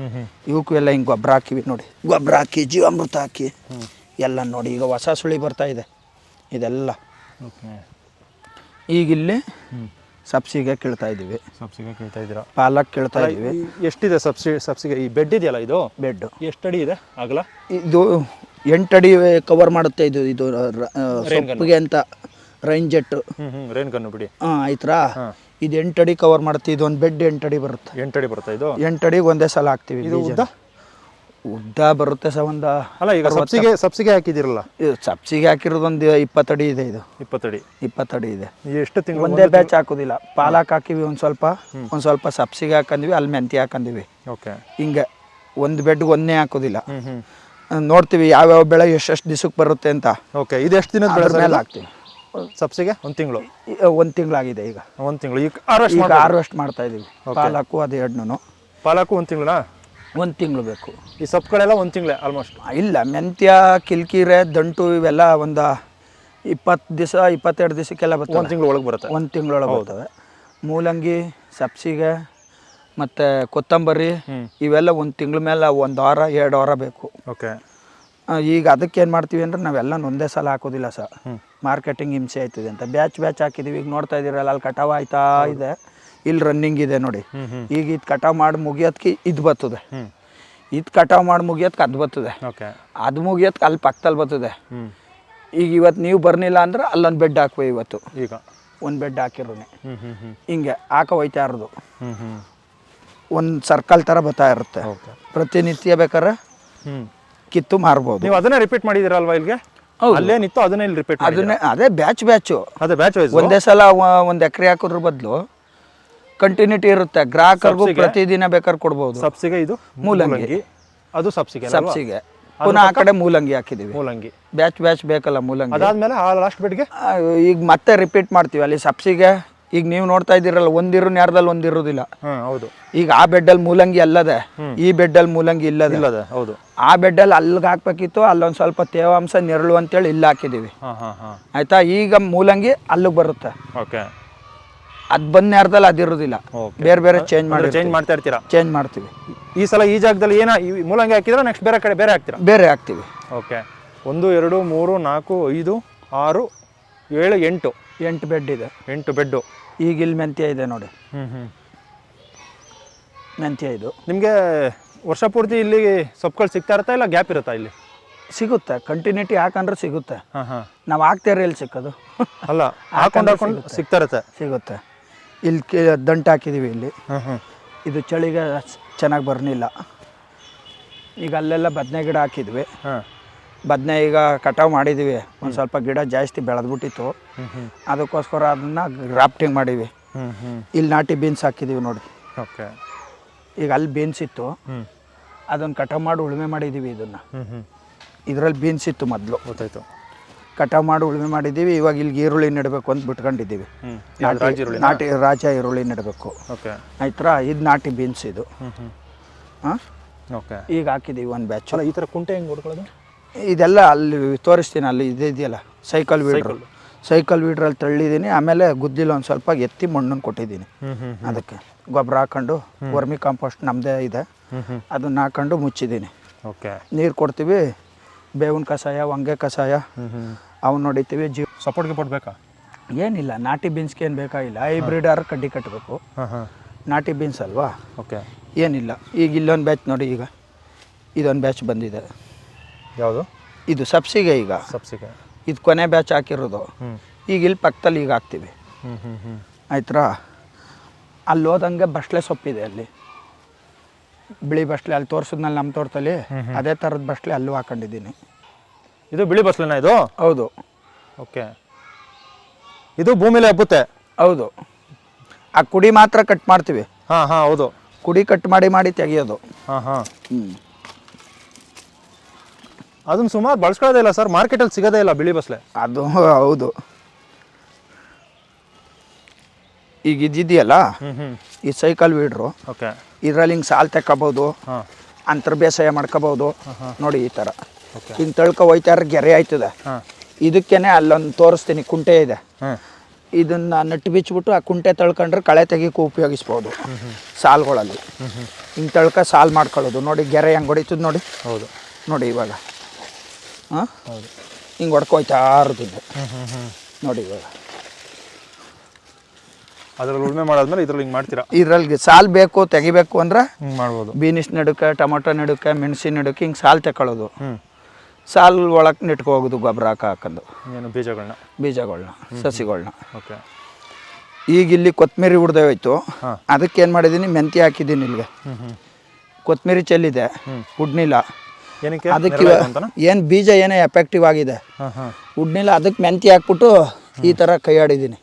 ಇವಕ್ಕೂ ಎಲ್ಲ ಹಿಂಗೆ ಗೊಬ್ಬರ ಹಾಕಿವಿ ನೋಡಿ. ಗೊಬ್ಬರ ಹಾಕಿ ಜೀವಾಮೃತ ಹಾಕಿ. ಎಲ್ಲ ನೋಡಿ ಈಗ ಹೊಸ ಸುಳಿ ಬರ್ತಾ ಇದೆ. ಇದೆಲ್ಲ. ಈಗ ಇಲ್ಲಿ ಸಬ್ಸಿಗೆ ಕೀಳ್ತಾ ಇದ್ದೀವಿ. ಸಬ್ಸಿಗೆ ಕೇಳ್ತಾ ಇದ್ದೀರಾ? ಪಾಲಕ್ ಕೀಳ್ತಾ ಇದ್ದೀವಿ. ಎಷ್ಟಿದೆ ಸಬ್ಸಿ ಸಬ್ಸಿಗೆ? ಈ ಬೆಡ್ ಇದೆಯಲ್ಲ ಇದು? ಬೆಡ್ ಅಡಿ ಇದೆ ಆಗಲ ಇದು ಎಂಟಡಿ ಕವರ್ ಮಾಡುತ್ತೆ ಇದು ಇದು ರ- ಆ, ಸೊಪ್ಪಿಗೆ ಅಂತ ರೈನ್ ಜೆಟ್ ಹ್ಮ್ ಹ್ಮ್ ರೇನ್ ಗನ್ನು ಬಿಡಿ. ಹಾಂ ಆಯ್ತಾ ಇದು ಎಂಟಡಿ ಕವರ್ ಮಾಡುತ್ತೆ ಇದು ಒಂದು ಬೆಡ್ ಎಂಟಡಿ ಬರುತ್ತೆ. ಎಂಟು ಅಡಿ ಬರುತ್ತೆ ಇದು? ಎಂಟಡಿಗೆ ಒಂದೇ ಸಲ ಹಾಕ್ತೀವಿ ಇದು ಬೀಜ. ಉದ್ದ? ಉದ್ದ ಬರುತ್ತೆ ಸರ್ ಒಂದು ಅಲ್ಲ ಈಗ ಸಬ್ಸಿಗೆ ಸಬ್ಸಿಗೆ ಹಾಕಿದಿರಲ್ಲ ಇದು ಸಬ್ಸಿಗೆ ಹಾಕಿರೋದೊಂದು ಇಪ್ಪತ್ತಡಿ ಇದೆ ಇದು. ಇಪ್ಪತ್ತಡಿ. ಇಪ್ಪತ್ತಡಿ ಇದೆ. ಎಷ್ಟು ತಿಂಗಳು ಒಂದೇ ಬ್ಯಾಚ್ ಹಾಕೋದಿಲ್ಲ. ಪಾಲಕ್ ಹಾಕಿವಿ ಒಂದು ಸ್ವಲ್ಪ ಒಂದು ಸ್ವಲ್ಪ ಸಬ್ಸಿಗೆ ಹಾಕಂದಿವಿ ಅಲ್ಲಿ ಮೆಂತಿ ಹಾಕಂದಿವಿ. ಓಕೆ. ಹಿಂಗೆ ಒಂದು ಬೆಡ್ಗೆ ಒಂದೇ ಹಾಕೋದಿಲ್ಲ. ಯಾವ ಯಾವ ನೋಡ್ತೀವಿ ಯಾವ್ಯಾವ ಬೆಳೆ ಎಷ್ಟೆಷ್ಟು ದಿವಸಕ್ಕೆ ಬರುತ್ತೆ ಅಂತ. ಓಕೆ ಇದು ಎಷ್ಟು ದಿನದ ಬೆಳೆ ಮೇಲೆ ಹಾಕ್ತೀವಿ. ಸಬ್ಸಿಗೆ? ಒಂದು ತಿಂಗಳು? ಒಂದು ತಿಂಗಳಾಗಿದೆ ಈಗ. ಒಂದು ತಿಂಗಳು. ಈಗ ಹಾರ್ವೆಸ್ಟ್ ಮಾಡ್ತಾ ಇದೀವಿ. ಪಾಲಕ್ಕು ಅದು ಎರಡನ್ನೂ. ಪಾಲಕು ಒಂದು ತಿಂಗಳಾ ಒಂದು ತಿಂಗಳು ಬೇಕು. ಈ ಸೊಪ್ಪುಗಳೆಲ್ಲ ಒಂದು ತಿಂಗಳೇ ಆಲ್ಮೋಸ್ಟ್ ಇಲ್ಲ ಮೆಂತ್ಯ ಕಿಲ್ಕಿರೆ ದಂಟು ಇವೆಲ್ಲ ಒಂದು ಇಪ್ಪತ್ತು ದಿವಸ ಇಪ್ಪತ್ತೆರಡು ದಿವಸಕ್ಕೆಲ್ಲ ಬರ್ತವೆ. ಒಂದು ತಿಂಗಳು ಒಳಗೆ ಬರುತ್ತೆ. ಒಂದು ತಿಂಗಳೊಳಗೆ ಹೋಗ್ತವೆ ಮೂಲಂಗಿ ಸಬ್ಸಿಗೆ ಮತ್ತು ಕೊತ್ತಂಬರಿ ಇವೆಲ್ಲ ಒಂದು ತಿಂಗಳ ಮೇಲೆ ಒಂದು ವಾರ ಎರಡು ವಾರ ಬೇಕು. ಓಕೆ. ಈಗ ಅದಕ್ಕೆ ಏನು ಮಾಡ್ತೀವಿ ಅಂದ್ರೆ ನಾವೆಲ್ಲ ಒಂದೇ ಸಲ ಹಾಕೋದಿಲ್ಲ ಸರ್. ಮಾರ್ಕೆಟಿಂಗ್ ಹಿಂಸೆ ಆಯ್ತಿದೆ ಅಂತ. ಬ್ಯಾಚ್ ಬ್ಯಾಚ್ ಹಾಕಿದ್ದೀವಿ ಈಗ ನೋಡ್ತಾ ಇದ್ದೀರಲ್ಲ ಅಲ್ಲಿ ಕಟಾವು ಆಯ್ತಾ ಇದೆ. ಇಲ್ಲಿ ರನ್ನಿಂಗ್ ಇದೆ ನೋಡಿ. ಈಗ ಇದು ಕಟಾವ್ ಮಾಡಿ ಮುಗಿಯೋದಕ್ಕೆ ಇದು ಬರ್ತದೆ. ಇದು ಕಟಾವ್ ಮಾಡಿ ಮುಗಿಯೋದಕ್ಕೆ ಅದು ಬರ್ತದೆ. ಅದು ಮುಗಿಯೋದಕ್ಕೆ ಅಲ್ಲಿ ಪಕ್ಕದಲ್ಲಿ ಬರ್ತದೆ. ಈಗ ಇವತ್ತು ನೀವು ಬರ್ನಿಲ್ಲ ಅಂದ್ರೆ ಅಲ್ಲೊಂದು ಬೆಡ್ ಹಾಕುವೆ ಇವತ್ತು. ಈಗ. ಒಂದು ಬೆಡ್ ಹಾಕಿರೋನೆ. ಹಿಂಗೆ ಹಾಕ ಹೋಯ್ತಾ ಇರೋದು. ಒಂದು ಸರ್ಕಲ್ ಥರ ಬರ್ತಾ ಇರುತ್ತೆ. ಪ್ರತಿನಿತ್ಯ ಬೇಕಾದ್ರೆ ಕಿತ್ತು ಮಾರ್ಬೋದು. ನೀವು ಅದನ್ನೇ ರಿಪೀಟ್ ಮಾಡಿದಿರಲ್ವಾ ಇಲ್ಲಿಗೆ. ಅಲ್ಲೇನಿತ್ತು ಅದನ್ನೇ ಇಲ್ಲಿ ರಿಪೀಟ್ ಅದನ್ನೇ ಅದೇ ಬ್ಯಾಚ್ ಬ್ಯಾಚು ಅದೇ ಬ್ಯಾಚ್ ಒಂದೇ ಸಲ ಒಂದು ಎಕರೆ ಹಾಕೋದ್ರ ಬದಲು ಕಂಟಿನ್ಯೂಟಿ ಇರುತ್ತೆ. ಗ್ರಾಹಕರಿಗೂ ಪ್ರತಿದಿನ ಬೇಕಾದ್ರೆ ಕೊಡ್ಬೋದು. ಸಬ್ಸಿಗೆ ಇದು ಮೂಲಂಗಿ. ಅದು ಸಬ್ಸಿಗೆ? ಸಬ್ಸಿಗೆ. ಪುನಃ ಆ ಕಡೆ ಮೂಲಂಗಿ ಹಾಕಿದೀವಿ. ಮೂಲಂಗಿ. ಬ್ಯಾಚ್ ಬ್ಯಾಚ್ ಬೇಕಲ್ಲ ಮೂಲಂಗಿ? ಅದಾದ್ಮೇಲೆ ಆ ಲಾಸ್ಟ್ ಬೆಡ್ಗೆ ಈಗ ಮತ್ತೆ ರಿಪೀಟ್ ಮಾಡ್ತೀವಿ. ಅಲ್ಲಿ ಸಬ್ಸಿಗೆ ಈಗ ನೀವು ನೋಡ್ತಾ ಇದ್ದೀರಲ್ಲ ಒಂದಿರು ನ್ಯಾರದಲ್ಲಿ ಒಂದಿರೋದಿಲ್ಲ. ಹೌದು. ಈಗ ಆ ಬೆಡ್ಡಲ್ಲಿ ಮೂಲಂಗಿ ಅಲ್ಲದೆ ಈ ಬೆಡ್ಡಲ್ಲಿ ಮೂಲಂಗಿ ಇಲ್ಲದೆ. ಇಲ್ಲದೆ ಹೌದು. ಆ ಬೆಡ್ಡಲ್ಲಿ ಅಲ್ಲಿಗೆ ಹಾಕ್ಬೇಕಿತ್ತು ಅಲ್ಲೊಂದು ಸ್ವಲ್ಪ ತೇವಾಂಶ ನೆರಳು ಅಂತೇಳಿ ಇಲ್ಲ ಹಾಕಿದೀವಿ. ಆಯ್ತಾ? ಈಗ ಮೂಲಂಗಿ ಅಲ್ಲಿಗೆ ಬರುತ್ತೆ. ಓಕೆ ಅದು ಬಂದ ನೇರದಲ್ಲಿ ಅದಿರೋದಿಲ್ಲ ಬೇರೆ ಬೇರೆ ಚೇಂಜ್ ಮಾಡಿ ಚೇಂಜ್ ಮಾಡ್ತಾ ಇರ್ತೀರಾ? ಚೇಂಜ್ ಮಾಡ್ತೀವಿ. ಈ ಸಲ ಈ ಜಾಗದಲ್ಲಿ ಏನ ಈ ಮೂಲಂಗಿ ಹಾಕಿದ್ರೆ ನೆಕ್ಸ್ಟ್ ಬೇರೆ ಕಡೆ ಬೇರೆ ಹಾಕ್ತೀರಾ? ಬೇರೆ ಹಾಕ್ತೀವಿ. ಓಕೆ ಒಂದು ಎರಡು ಮೂರು ನಾಲ್ಕು ಐದು ಆರು ಏಳು ಎಂಟು. ಎಂಟು ಬೆಡ್ ಇದೆ. ಎಂಟು ಬೆಡ್ಡು ಈಗ ಇಲ್ಲಿ ಮೆಂತ್ಯ ಇದೆ ನೋಡಿ. ಹ್ಞೂ ಹ್ಞೂ ಮೆಂತ್ಯ ಇದು. ನಿಮಗೆ ವರ್ಷ ಪೂರ್ತಿ ಇಲ್ಲಿ ಸೊಪ್ಪುಗಳು ಸಿಗ್ತಾ ಇರುತ್ತಾ ಇಲ್ಲ ಗ್ಯಾಪ್ ಇರುತ್ತಾ ಇಲ್ಲಿ? ಸಿಗುತ್ತೆ. ಕಂಟಿನ್ಯೂಟಿ ಹಾಕಂದ್ರೆ ಸಿಗುತ್ತೆ. ಹಾಂ ಹಾಂ. ನಾವು ಹಾಕ್ತೇವೆ ಎಲ್ಲಿ ಸಿಕ್ಕೋದು. ಅಲ್ಲ ಹಾಕೊಂಡು ಹಾಕೊಂಡು ಸಿಗ್ತಾ ಇರುತ್ತೆ. ಸಿಗುತ್ತೆ. ಇಲ್ಲಿ ಕಿ ದಂಟು ಹಾಕಿದ್ದೀವಿ ಇಲ್ಲಿ. ಇದು ಚಳಿಗೆ ಚೆನ್ನಾಗಿ ಬರ್ನಿಲ್ಲ ಈಗ ಅಲ್ಲೆಲ್ಲ ಬದನೆ ಗಿಡ ಹಾಕಿದ್ವಿ. ಹಾಂ. ಬದನೆ ಈಗ ಕಟಾವು ಮಾಡಿದ್ದೀವಿ. ಒಂದು ಸ್ವಲ್ಪ ಗಿಡ ಜಾಸ್ತಿ ಬೆಳೆದ್ಬಿಟ್ಟಿತ್ತು. ಅದಕ್ಕೋಸ್ಕರ ಅದನ್ನ ಗ್ರಾಫ್ಟಿಂಗ್ ಮಾಡಿವಿ ಇಲ್ಲಿ ನಾಟಿ ಬೀನ್ಸ್ ಹಾಕಿದ್ದೀವಿ ನೋಡಿ. ಓಕೆ. ಈಗ ಅಲ್ಲಿ ಬೀನ್ಸ್ ಇತ್ತು. ಅದನ್ನು ಕಟಾವು ಮಾಡಿ ಉಳುಮೆ ಮಾಡಿದ್ದೀವಿ ಇದನ್ನು. ಇದರಲ್ಲಿ ಬೀನ್ಸ್ ಇತ್ತು ಮೊದಲು. ಗೊತ್ತಾಯ್ತು. ಕಟಾವು ಮಾಡಿ ಉಳುಮೆ ಮಾಡಿದ್ದೀವಿ ಇವಾಗ ಇಲ್ಲಿ ಈರುಳ್ಳಿ ನೆಡಬೇಕು ಅಂತ ಬಿಟ್ಕೊಂಡಿದ್ದೀವಿ. ನಾಟಿ ರಾಜಿ ಈರುಳ್ಳಿ ನಾಟಿ ರಾಜ ಈರುಳ್ಳಿ ನೆಡಬೇಕು. ಓಕೆ. ಆಯ್ತಾ? ಇದು ನಾಟಿ ಬೀನ್ಸ್ ಇದು. ಹಾಂ? ಓಕೆ. ಈಗ ಹಾಕಿದ್ದೀವಿ ಒಂದು ಬ್ಯಾಚ್ ಈ ಥರ ಕುಂಟೆ ಹೆಂಗೆ ಹೊಡ್ಕೊಳ್ಳೋದು? ಇದೆಲ್ಲ ಅಲ್ಲಿ ತೋರಿಸ್ತೀನಿ ಅಲ್ಲಿ ಇದು ಇದೆಯಲ್ಲ ಸೈಕಲ್ ವೀಡ್ರು ಸೈಕಲ್ ವೀಡ್ರಲ್ಲಿ ತಳ್ಳಿದ್ದೀನಿ ಆಮೇಲೆ ಗುದ್ದಿಲ್ಲ ಒಂದು ಸ್ವಲ್ಪ ಎತ್ತಿ ಮಣ್ಣನ್ನು ಕೊಟ್ಟಿದ್ದೀನಿ. ಅದಕ್ಕೆ ಗೊಬ್ಬರ ಹಾಕೊಂಡು ವರ್ಮಿ ಕಾಂಪೋಸ್ಟ್ ನಮ್ಮದೇ ಇದೆ. ಅದನ್ನ ಹಾಕೊಂಡು ಮುಚ್ಚಿದ್ದೀನಿ. ಓಕೆ. ನೀರು ಕೊಡ್ತೀವಿ ಬೇವಿನ ಕಷಾಯ ಹೊಂಗೆ ಕಷಾಯ. ಅವನ್ನ ಹೊಡಿತೀವಿ ಜೀವ ಸಪೋರ್ಟ್ ಗಿಪೋರ್ಟ್ ಬೇಕಾ ಏನಿಲ್ಲ ನಾಟಿ ಬೀನ್ಸ್ಗೆ ಏನು ಬೇಕಾಗಿಲ್ಲ ಹೈಬ್ರಿಡ್ ಆರು ಕಡ್ಡಿ ಕಟ್ಟಬೇಕು ನಾಟಿ ಬೀನ್ಸ್ ಅಲ್ವಾ? ಓಕೆ ಏನಿಲ್ಲ ಈಗ ಇಲ್ಲೊಂದು ಬ್ಯಾಚ್ ನೋಡಿ ಈಗ. ಇದೊಂದು ಬ್ಯಾಚ್ ಬಂದಿದೆ. ಯಾವುದು? ಇದು ಸಬ್ಸಿಗೆ ಈಗ. ಸಬ್ಸಿಗೆ. ಇದು ಕೊನೆ ಬ್ಯಾಚ್ ಹಾಕಿರೋದು. ಈಗ ಇಲ್ಲಿ ಪಕ್ಕದಲ್ಲಿ ಈಗ ಹಾಕ್ತೀವಿ. ಆಯ್ತಾ ಅಲ್ಲಿ ಹೋದಂಗೆ ಬಸ್ಲೆ ಸೊಪ್ಪಿದೆ ಅಲ್ಲಿ. ಬಿಳಿ ಬಸ್ಳೆ ಅಲ್ಲಿ ತೋರಿಸಿದ್ನಲ್ಲಿ ನಮ್ಮ ತೋಟದಲ್ಲಿ ಅದೇ ಥರದ ಬಸ್ಲೆ ಅಲ್ಲೂ ಹಾಕೊಂಡಿದ್ದೀನಿ. ಇದು ಬಿಳಿ ಬಸಳೆನಾ ಇದು? ಹೌದು. ಓಕೆ. ಇದು ಭೂಮಿಲಿ ಹಬ್ಬುತ್ತೆ? ಹೌದು. ಆ ಕುಡಿ ಮಾತ್ರ ಕಟ್ ಮಾಡ್ತೀವಿ. ಹಾಂ ಹಾಂ ಹೌದು. ಕುಡಿ ಕಟ್ ಮಾಡಿ ಮಾಡಿ ತೆಗಿಯೋದು. ಹಾಂ ಹಾಂ. ಹ್ಞೂ ಅದನ್ನ ಸುಮಾರು ಬಳಸ್ಕೊಳ್ಳೋದೇ ಇಲ್ಲ ಸರ್ ಮಾರ್ಕೆಟಲ್ಲಿ ಸಿಗೋದೇ ಇಲ್ಲ ಬಿಳಿ ಬಸ್ಲೆ. ಅದು ಹೌದು. ಈಗ ಇದಿದೆಯಲ್ಲ? ಹ್ಞೂ ಹ್ಞೂ ಈ ಸೈಕಲ್ ವೀಡ್ರು ಓಕೆ. ಇದರಲ್ಲಿ ಹಿಂಗೆ ಸಾಲ್ ತೆಕ್ಕೋಬೋದು ಹಾಂ. ಅಂತರ್ ಬೇಸಾಯ ಮಾಡ್ಕೋಬೋದು ನೋಡಿ ಈ ಥರ ಹಿಂಗೆ ತಳ್ಕ ಹೋಯ್ತಾರ ಗೆರೆ ಆಯ್ತದ. ಇದಕ್ಕೇನೆ ಅಲ್ಲೊಂದು ತೋರಿಸ್ತೀನಿ ಕುಂಟೆ ಇದೆ. ಇದನ್ನ ನಟ್ಟು ಬಿಚ್ಚಿಬಿಟ್ಟು ಆ ಕುಂಟೆ ತಳ್ಕೊಂಡ್ರೆ ಕಳೆ ತೆಗಿಯಕ್ಕೆ ಉಪಯೋಗಿಸ್ಬೋದು. ಸಾಲ್ಗಳಲ್ಲಿ. ಹಿಂಗೆ ತಳ್ಕ ಸಾಲ್ ಮಾಡ್ಕೊಳ್ಳೋದು. ನೋಡಿ ಗೆರೆ ಹೆಂಗೆ ಹೊಡಿತದ ನೋಡಿ. ಹೌದು. ನೋಡಿ ಇವಾಗ. ಹಾಂ? ಹೌದು. ಹಿಂಗೆ ಹೊಡ್ಕೊಯ್ತಾ ಹ್ಞೂ ನೋಡಿ ಇವಾಗ. ಅದ್ರಲ್ಲಿ ಉಳುಮೆ ಮಾಡಾದ್ಮೇಲೆ ಇದ್ರಲ್ಲಿ ಹಿಂಗೆ ಮಾಡ್ತೀರಾ? ಇದ್ರಲ್ಲಿ ಸಾಲ್ ಬೇಕು ತೆಗಿಬೇಕು ಅಂದ್ರೆ ಹಿಂಗೆ ಮಾಡ್ಬೋದು. ಬೀನಿಸ್ ನಡುಕ ಟೊಮೊಟೊ ನಡುಕ ಮೆಣಸಿನ ನಡುಕ ಹಿಂಗೆ ಸಾಲ್ ತಗೊಳ್ಳೋದು ಹ್ಞೂ ಸಾಲ್ ಒಳಗೆ ನೆಟ್ಕೊ ಹೋಗೋದು ಗೊಬ್ಬರ ಹಾಕ ಹಾಕೊಂಡು ಏನು ಬೀಜಗಳನ್ನ ಬೀಜಗಳನ್ನ ಸಸಿಗಳನ್ನ ಓಕೆ. ಈಗ ಇಲ್ಲಿ ಕೊತ್ತಂಬರಿ ಹುಡ್ದೆ ಹೋಯ್ತು ಅದಕ್ಕೆ ಏನು ಮಾಡಿದ್ದೀನಿ ಮೆಂತ್ಯ ಹಾಕಿದ್ದೀನಿ ಇಲ್ಲಿಗೆ. ಕೊತ್ತಂಬರಿ ಚೆಲ್ಲಿದೆ ಉಡ್ನಿಲ್ಲ ಏನಕ್ಕೆ? ಅದಕ್ಕೆ ಏನು ಬೀಜ ಏನೇ ಎಫೆಕ್ಟಿವ್ ಆಗಿದೆ. ಉಡ್ನಿಲ್ಲ ಅದಕ್ಕೆ ಮೆಂತ್ಯ ಹಾಕ್ಬಿಟ್ಟು ಈ ಥರ ಕೈ ಆಡಿದ್ದೀನಿ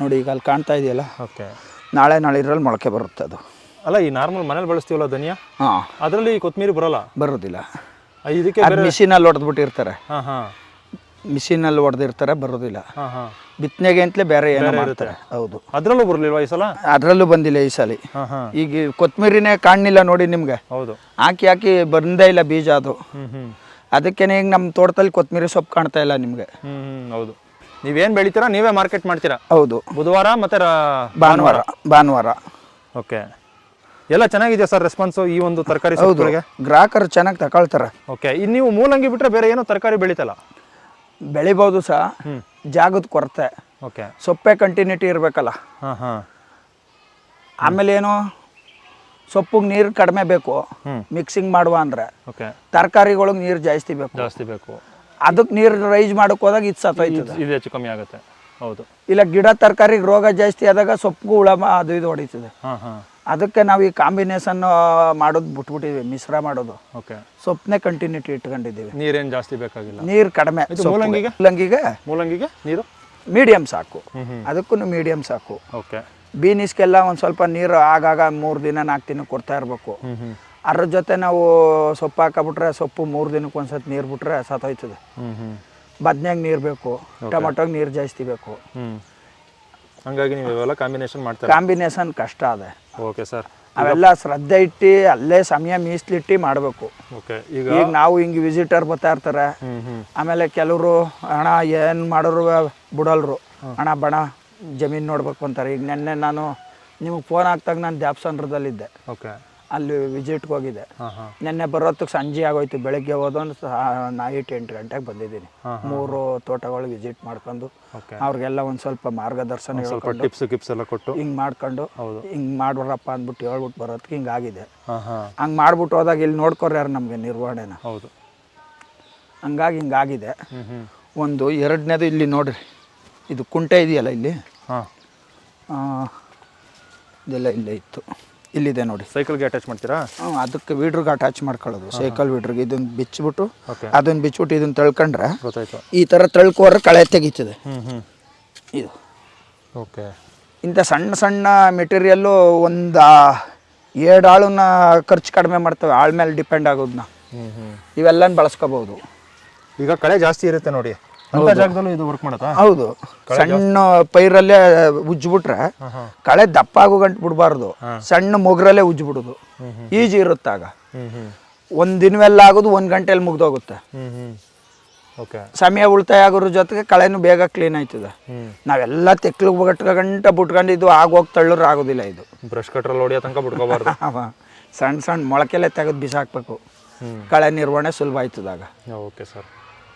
ನೋಡಿ ಈಗ ಅಲ್ಲಿ ಕಾಣ್ತಾ ಇದೆಯಲ್ಲ? ಓಕೆ. ನಾಳೆ ನಾಳೆ ಇದ್ರಲ್ಲಿ ಮೊಳಕೆ ಬರುತ್ತೆ ಅದು. ಅಲ್ಲ ಈ ನಾರ್ಮಲ್ ಮನೇಲಿ ಬಳಸ್ತೀವಲ್ಲ ಧನಿಯಾ? ಹಾಂ. ಅದರಲ್ಲಿ ಕೊತ್ತಂಬರಿ ಬರೋಲ್ಲ? ಬರೋದಿಲ್ಲ. ಇದಕ್ಕೆ ಮಿಷಿನಲ್ಲಿ ಹೊಡೆದ್ಬಿಟ್ಟಿರ್ತಾರೆ ಹಾಂ ಮಿಷಿನಲ್ಲಿ ಹೊಡೆದಿರ್ತಾರೆ ಬರೋದಿಲ್ಲ. ಬಿತ್ತನೆಗೆ ಅಂತಲೇ ಬೇರೆ ಏನೋ ಮಾಡ್ತಾರೆ. ಹೌದು. ಅದರಲ್ಲೂ ಬರಲಿಲ್ವಾ ಈ ಸಲ? ಅದರಲ್ಲೂ ಬಂದಿಲ್ಲ ಈ ಸಲ. ಈಗ ಕೊತ್ತಂಬರಿನೇ ಕಾಣಲಿಲ್ಲ ನೋಡಿ ನಿಮಗೆ. ಹೌದು. ಹಾಕಿ ಹಾಕಿ ಬಂದೇ ಇಲ್ಲ ಬೀಜ ಅದು. ಅದಕ್ಕೇನೆ ಈಗ ನಮ್ಮ ತೋಟದಲ್ಲಿ ಕೊತ್ತಂಬರಿ ಸೊಪ್ಪು ಕಾಣ್ತಾ ಇಲ್ಲ ನಿಮಗೆ. ಹೌದು. ನೀವೇನು ಬೆಳಿತೀರಾ ನೀವೇ ಮಾರ್ಕೆಟ್ ಮಾಡ್ತೀರಾ? ಹೌದು. ಬುಧವಾರ ಮತ್ತೆ ಭಾನುವಾರ. ಭಾನುವಾರ. ಓಕೆ ಎಲ್ಲ ಚೆನ್ನಾಗಿದೆ ಸರ್ ರೆಸ್ಪಾನ್ಸ್ ಈ ಒಂದು ತರಕಾರಿ ಹೌದು ಸೊಪ್ಪುಗಳಿಗೆ ಗ್ರಾಹಕರು ಚೆನ್ನಾಗಿ ತಗೊಳ್ತಾರೆ. ಓಕೆ ಇನ್ನು ನೀವು ಮೂಲಂಗಿ ಬಿಟ್ಟರೆ ಬೇರೆ ಏನೋ ತರಕಾರಿ ಬೆಳಿತಲ್ಲ? ಬೆಳಿಬೋದು ಸಹ ಜಾಗದ ಕೊರತೆ. ಓಕೆ ಸೊಪ್ಪೆ ಕಂಟಿನ್ಯೂಟಿ ಇರಬೇಕಲ್ಲ. ಹಾಂ ಹಾಂ. ಆಮೇಲೆ ಏನು? ಸೊಪ್ಪಿಗೆ ನೀರು ಕಡಿಮೆ ಬೇಕು. ಹ್ಮ್. ಮಿಕ್ಸಿಂಗ್ ಮಾಡುವ ಅಂದರೆ. ಓಕೆ ತರಕಾರಿಗಳಿಗೆ ನೀರು ಜಾಸ್ತಿ ಬೇಕು. ಜಾಸ್ತಿ ಬೇಕು. ಅದಕ್ಕೆ ನೀರು ರೈಸ್ ಮಾಡೋಕೆ ಹೋದಾಗ ಇದು ಸತ್ತೋಯ್ತದೆ ಇದು ಹೆಚ್ಚು ಕಮ್ಮಿ ಆಗುತ್ತೆ. ಹೌದು. ಇಲ್ಲ ಗಿಡ ತರಕಾರಿಗೆ ರೋಗ ಜಾಸ್ತಿ ಆದಾಗ ಸೊಪ್ಪಿಗೂ ಹುಳ ಮ- ಅದು ಇದು ಹೊಡಿತದೆ. ಹಾಂ ಹಾಂ. ಅದಕ್ಕೆ ನಾವು ಈ ಕಾಂಬಿನೇಷನ್ ಮಾಡೋದು ಬಿಟ್ಬಿಟ್ಟಿದ್ವಿ ಮಿಶ್ರ ಮಾಡೋದು. ಓಕೆ ಸೊಪ್ಪನ್ನೇ ಕಂಟಿನ್ಯೂಟಿ ಇಟ್ಕೊಂಡಿದ್ದೀವಿ. ನೀರೇನು ಜಾಸ್ತಿ ಬೇಕಾಗಿಲ್ಲ? ನೀರು ಕಡಿಮೆ ಮೂಲಂಗಿಗೆ? ಮೂಲಂಗಿಗೆ ಮೂಲಂಗಿಗೆ ನೀರು? ಮೀಡಿಯಮ್ ಸಾಕು. ಅದಕ್ಕೂ ಮೀಡಿಯಮ್ ಸಾಕು. ಓಕೆ ಬೀನಿಸ್ಗೆಲ್ಲ ಒಂದು ಸ್ವಲ್ಪ ನೀರು ಆಗಾಗ ಮೂರು ದಿನ ನಾಲ್ಕು ದಿನ ಕೊಡ್ತಾ ಇರಬೇಕು. ಅದ್ರ ಜೊತೆ ನಾವು ಸೊಪ್ಪು ಹಾಕಬಿಟ್ರೆ ಸೊಪ್ಪು ಮೂರು ದಿನಕ್ಕೆ ಒಂದ್ಸತಿ ನೀರು ಬಿಟ್ರೆ ಸತ್ತೋಯ್ತದೆ. ಬದ್ನೆಗೆ ನೀರು ಬೇಕು ಟೊಮೊಟೊಗೆ ನೀರು ಜಾಸ್ತಿ ಬೇಕು. ಹಂಗಾಗಿ ನೀವು ಕಾಂಬಿನೇಷನ್ ಮಾಡ್ತಾರೆ ಕಾಂಬಿನೇಷನ್ ಕಷ್ಟ ಅದೇ. ಓಕೆ ಸರ್ ಅವೆಲ್ಲ ಶ್ರದ್ಧೆ ಇಟ್ಟು ಅಲ್ಲೇ ಸಮಯ ಮೀಸಲಿಟ್ಟು ಮಾಡಬೇಕು. ಓಕೆ ಈಗ ಈಗ ನಾವು ಹಿಂಗೆ ವಿಸಿಟರ್ ಬರ್ತಾ ಇರ್ತಾರೆ. ಆಮೇಲೆ ಕೆಲವರು ಹಣ ಏನು ಮಾಡೋರು ಬಿಡಲ್ರು. ಹಣ ಬಣ ಜಮೀನು ನೋಡ್ಬೇಕು ಅಂತಾರೆ. ಈಗ ನೆನ್ನೆ ನಾನು ನಿಮಗೆ ಫೋನ್ ಹಾಕ್ದಾಗ ನಾನು ದ್ಯಾಪ್ಸಂದ್ರದಲ್ಲಿದ್ದೆ ಓಕೆ ಅಲ್ಲಿ ವಿಸಿಟ್ಗೆ ಹೋಗಿದ್ದೆ ನಿನ್ನೆ ಬರೋತ್ತಕ್ಕೆ ಸಂಜೆ ಆಗೋಯ್ತು. ಬೆಳಗ್ಗೆ ಹೋದೊಂದು ನೈಟ್ ಎಂಟು ಗಂಟೆಗೆ ಬಂದಿದ್ದೀನಿ. ಮೂರು ತೋಟಗಳು ವಿಸಿಟ್ ಮಾಡ್ಕೊಂಡು ಅವ್ರಿಗೆಲ್ಲ ಒಂದು ಸ್ವಲ್ಪ ಮಾರ್ಗದರ್ಶನ ಟಿಪ್ಸ್ ಗಿಪ್ಸ್ ಎಲ್ಲ ಕೊಟ್ಟು. ಹಿಂಗೆ ಮಾಡ್ಕೊಂಡು ಹೌದು. ಹಿಂಗೆ ಮಾಡ್ಬಾರಪ್ಪ ಅಂದ್ಬಿಟ್ಟು ಹೇಳ್ಬಿಟ್ಟು ಬರೋದಕ್ಕೆ ಹಿಂಗೆ ಆಗಿದೆ. ಹಂಗೆ ಮಾಡ್ಬಿಟ್ಟು ಹೋದಾಗ ಇಲ್ಲಿ ನೋಡ್ಕೊರ್ಯಾರ ನಮಗೆ ನಿರ್ವಹಣೆನ? ಹೌದು. ಹಂಗಾಗಿ ಹಿಂಗಾಗಿದೆ ಒಂದು ಎರಡನೇದು ಇಲ್ಲಿ ನೋಡ್ರಿ. ಇದು ಕುಂಟೆ ಇದೆಯಲ್ಲ ಇಲ್ಲಿ? ಇದೆಲ್ಲ ಇಲ್ಲೇ ಇತ್ತು. ಇಲ್ಲಿದೆ ನೋಡಿ. ಸೈಕಲ್ಗೆ ಅಟ್ಯಾಚ್ ಮಾಡ್ತೀರಾ? ಹ್ಞೂ ಅದಕ್ಕೆ ವೀಡ್ರಿಗೆ ಅಟ್ಯಾಚ್ ಮಾಡ್ಕೊಳ್ಳೋದು. ಸೈಕಲ್ ವೀಡ್ರಿಗೆ ಇದನ್ನ ಬಿಚ್ಚಿಬಿಟ್ಟು ಅದನ್ನ ಅದನ್ನು ಬಿಚ್ಚಿಬಿಟ್ಟು ಇದನ್ನ ತಳ್ಕೊಂಡ್ರೆ ಗೊತ್ತಾಯ್ತು. ಈ ಥರ ತಳ್ಕೋದ್ರೆ ಕಳೆ ತೆಗೀತದೆ. ಹ್ಞೂ ಹ್ಞೂ ಇದು. ಓಕೆ ಇಂಥ ಸಣ್ಣ ಸಣ್ಣ ಮೆಟೀರಿಯಲ್ಲು ಒಂದು ಎರಡು ಆಳನ್ನ ಖರ್ಚು ಕಡಿಮೆ ಮಾಡ್ತವೆ. ಆಳ ಮೇಲೆ ಡಿಪೆಂಡ್ ಆಗೋದನ್ನ ಹ್ಞೂ ಹ್ಞೂ ಇವೆಲ್ಲನ ಬಳಸ್ಕೋಬೋದು. ಈಗ ಕಳೆ ಜಾಸ್ತಿ ಇರುತ್ತೆ ನೋಡಿ. ಅಂತ ಜಾಗದಲ್ಲೂ ಇದು ವರ್ಕ್ ಮಾಡುತ್ತಾ? ಹೌದು. ಸಣ್ಣ ಪೈರಲ್ಲೇ ಹಾಂ ಕಳೆ ದಪ್ಪ ಆಗು ಗಂಟು ಬಿಡಬಾರ್ದು. ಸಣ್ಣ ಮೊಗ್ರಲ್ಲೇ ಉಜ್ಜಿಬಿಡೋದು. ಈಜಿ ಇರುತ್ತಾಗ. ಆಗ ಒಂದಿನವೆಲ್ಲ ಒಂದು ದಿನವೆಲ್ಲ ಆಗೋದು ಒಂದು ಗಂಟೆಯಲ್ಲಿ ಮುಗ್ದೋಗುತ್ತೆ. ಸಮಯ ಉಳಿತಾಯ ಆಗೋದ್ರ ಜೊತೆಗೆ ಕಳೆನೂ ಬೇಗ ಕ್ಲೀನ್ ಆಯ್ತದೆ. ನಾವೆಲ್ಲ ತೆಕ್ಲು ಗಂಟೆ ಗಂಟ ಬಿಟ್ಕೊಂಡಿದ್ದು ಆಗೋಗಿ ತಳ್ಳರು ಆಗೋದಿಲ್ಲ ಇದು. ಬ್ರಷ್ ಕಟ್ರಲ್ಲಿ ಹೊಡಿಯೋ ತನಕ ಬಿಟ್ಕೋಬಾರ್ದು. <laughs> ಸಣ್ಣ ಸಣ್ಣ ಮೊಳಕೆಲೆ ತೆಗೆದು ಬಿಸಾಕ್ಬೇಕು. ಕಳೆ ನಿರ್ವಹಣೆ ಸುಲಭ ಆಯ್ತದಾಗ ಓಕೆ ಸರ್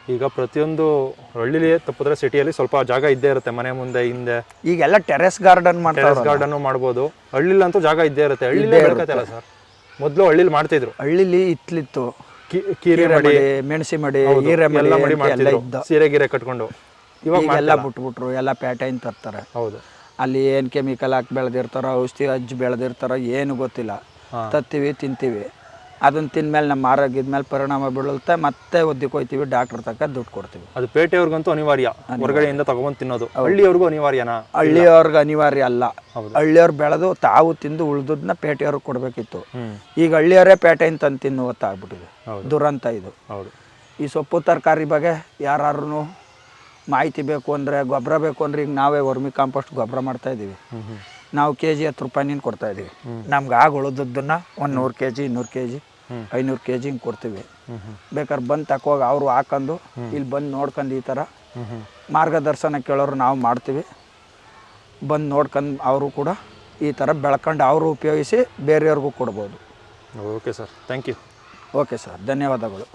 ಈಗ ಪ್ರತಿಯೊಂದು ಹಳ್ಳಿಲಿ ತಪ್ಪಿದ್ರೆ ಸಿಟಿಯಲ್ಲಿ ಸ್ವಲ್ಪ ಜಾಗ ಇದ್ದೇ ಇರುತ್ತೆ ಮನೆ ಮುಂದೆ ಹಿಂದೆ. ಈಗೆಲ್ಲ ಟೆರೆಸ್ ಗಾರ್ಡನ್ ಮಾಡ್ತಾರೆ ಟೆರೆಸ್ ಗಾರ್ಡನ್ ಮಾಡ್ಬೋದು. ಹಳ್ಳಿಲಂತೂ ಜಾಗ ಇದ್ದೇ ಇರುತ್ತೆ. ಹಳ್ಳಿಲೇ ಬೆಳ್ಕತ್ತಲ್ಲ ಸರ್? ಮೊದಲು ಹಳ್ಳಿಲಿ ಮಾಡ್ತಿದ್ರು. ಹಳ್ಳಿಲಿ ಇತ್ಲಿತ್ತು. ಕಿ- ಕೀರೆ ಹೀರೆ ಮಡಿ ಮಡಿ ಮೆಣಸಿ ಮಡಿ ಹೀರೆ ಮಡಿ ಎಲ್ಲ ಮಡಿ ಅಂತ ಎಲ್ಲ ಮಾಡ್ತಿದ್ರು ಇದ್ದ. ಸೀರೆ ಗೀರೆ ಕಟ್ಕೊಂಡು. ಇವಾಗ ಈಗೆಲ್ಲ ಬಿಟ್ಬಿಟ್ರು ಎಲ್ಲ ಪ್ಯಾಟೈನ್ ತರ್ತಾರೆ. ಹೌದು. ಅಲ್ಲಿ ಏನು ಕೆಮಿಕಲ್ ಹಾಕಿ ಬೆಳೆದಿರ್ತಾರೋ ಔಷಧಿ ಅಜ್ಜಿ ಬೆಳೆದಿರ್ತಾರೋ ಏನು ಗೊತ್ತಿಲ್ಲ. ತತ್ತಿವಿ ತಿಂತೀವಿ. ಅದನ್ನ ತಿಂದ್ಮೇಲೆ ನಮ್ಮ ಆರೋಗ್ಯದ ಮೇಲೆ ಪರಿಣಾಮ ಬೀಳುತ್ತೆ ಮತ್ತೆ ಒದ್ದಿಗೆ ಹೋಯ್ತೀವಿ ಡಾಕ್ಟರ್ ತಕ್ಕ ದುಡ್ಡು ಕೊಡ್ತೀವಿ. ಅದು ಪೇಟೆಯವ್ರಿಗಂತೂ ಅನಿವಾರ್ಯ. ಹೊರಗಡೆಯಿಂದ ತಗೊಂಡು ತಿನ್ನೋದು. ಹಳ್ಳಿಯವ್ರಿಗೂ ಅನಿವಾರ್ಯನಾ? ಹಳ್ಳಿಯವ್ರಿಗೆ ಅನಿವಾರ್ಯ ಅಲ್ಲ. ಹಳ್ಳಿಯವ್ರು ಬೆಳೆದು ತಾವು ತಿಂದು ಉಳ್ದದ್ನ ಪೇಟೆಯವ್ರಿಗೆ ಕೊಡಬೇಕಿತ್ತು. ಈಗ ಹಳ್ಳಿಯವರೇ ಪೇಟೆಯಿಂದ ತಂದು ತಿನ್ನುವತ್ತಾಗ್ಬಿಟ್ಟಿದೆ. ದುರಂತ ಇದು. ಹೌದು. ಈ ಸೊಪ್ಪು ತರಕಾರಿ ಬಗ್ಗೆ ಯಾರು ಮಾಹಿತಿ ಬೇಕು ಅಂದರೆ ಗೊಬ್ಬರ ಬೇಕು ಅಂದ್ರೆ ಈಗ ನಾವೇ ವರ್ಮಿ ಕಾಂಪೋಸ್ಟ್ ಗೊಬ್ಬರ ಮಾಡ್ತಾ ಇದ್ದೀವಿ. ಹ್ಮ್ ಹ್ಮ್. ನಾವು ಕೆ ಜಿ ಹತ್ತು ರೂಪಾಯಿನಿಂದ ಕೊಡ್ತಾ ಇದ್ದೀವಿ. ನಮ್ಗೆ ಆಗ ಉಳಿದದ್ದನ್ನು ಒಂದು ನೂರು ಕೆ ಜಿ ಇನ್ನೂರು ಕೆ ಜಿ ಐನೂರು ಕೆ ಜಿ ಹಿಂಗೆ ಕೊಡ್ತೀವಿ. ಬೇಕಾದ್ರೆ ಬಂದು ತಕೋಗಿ ಅವರು ಹಾಕೊಂಡು ಇಲ್ಲಿ ಬಂದು ನೋಡ್ಕೊಂಡು ಈ ಥರ ಮಾರ್ಗದರ್ಶನ ಕೇಳೋರು ನಾವು ಮಾಡ್ತೀವಿ. ಬಂದು ನೋಡ್ಕೊಂಡು ಅವರು ಕೂಡ ಈ ಥರ ಬೆಳ್ಕೊಂಡು ಅವರು ಉಪಯೋಗಿಸಿ ಬೇರೆಯವ್ರಿಗೂ ಕೊಡ್ಬೋದು. Okay sir thank you. Okay sir ಧನ್ಯವಾದಗಳು.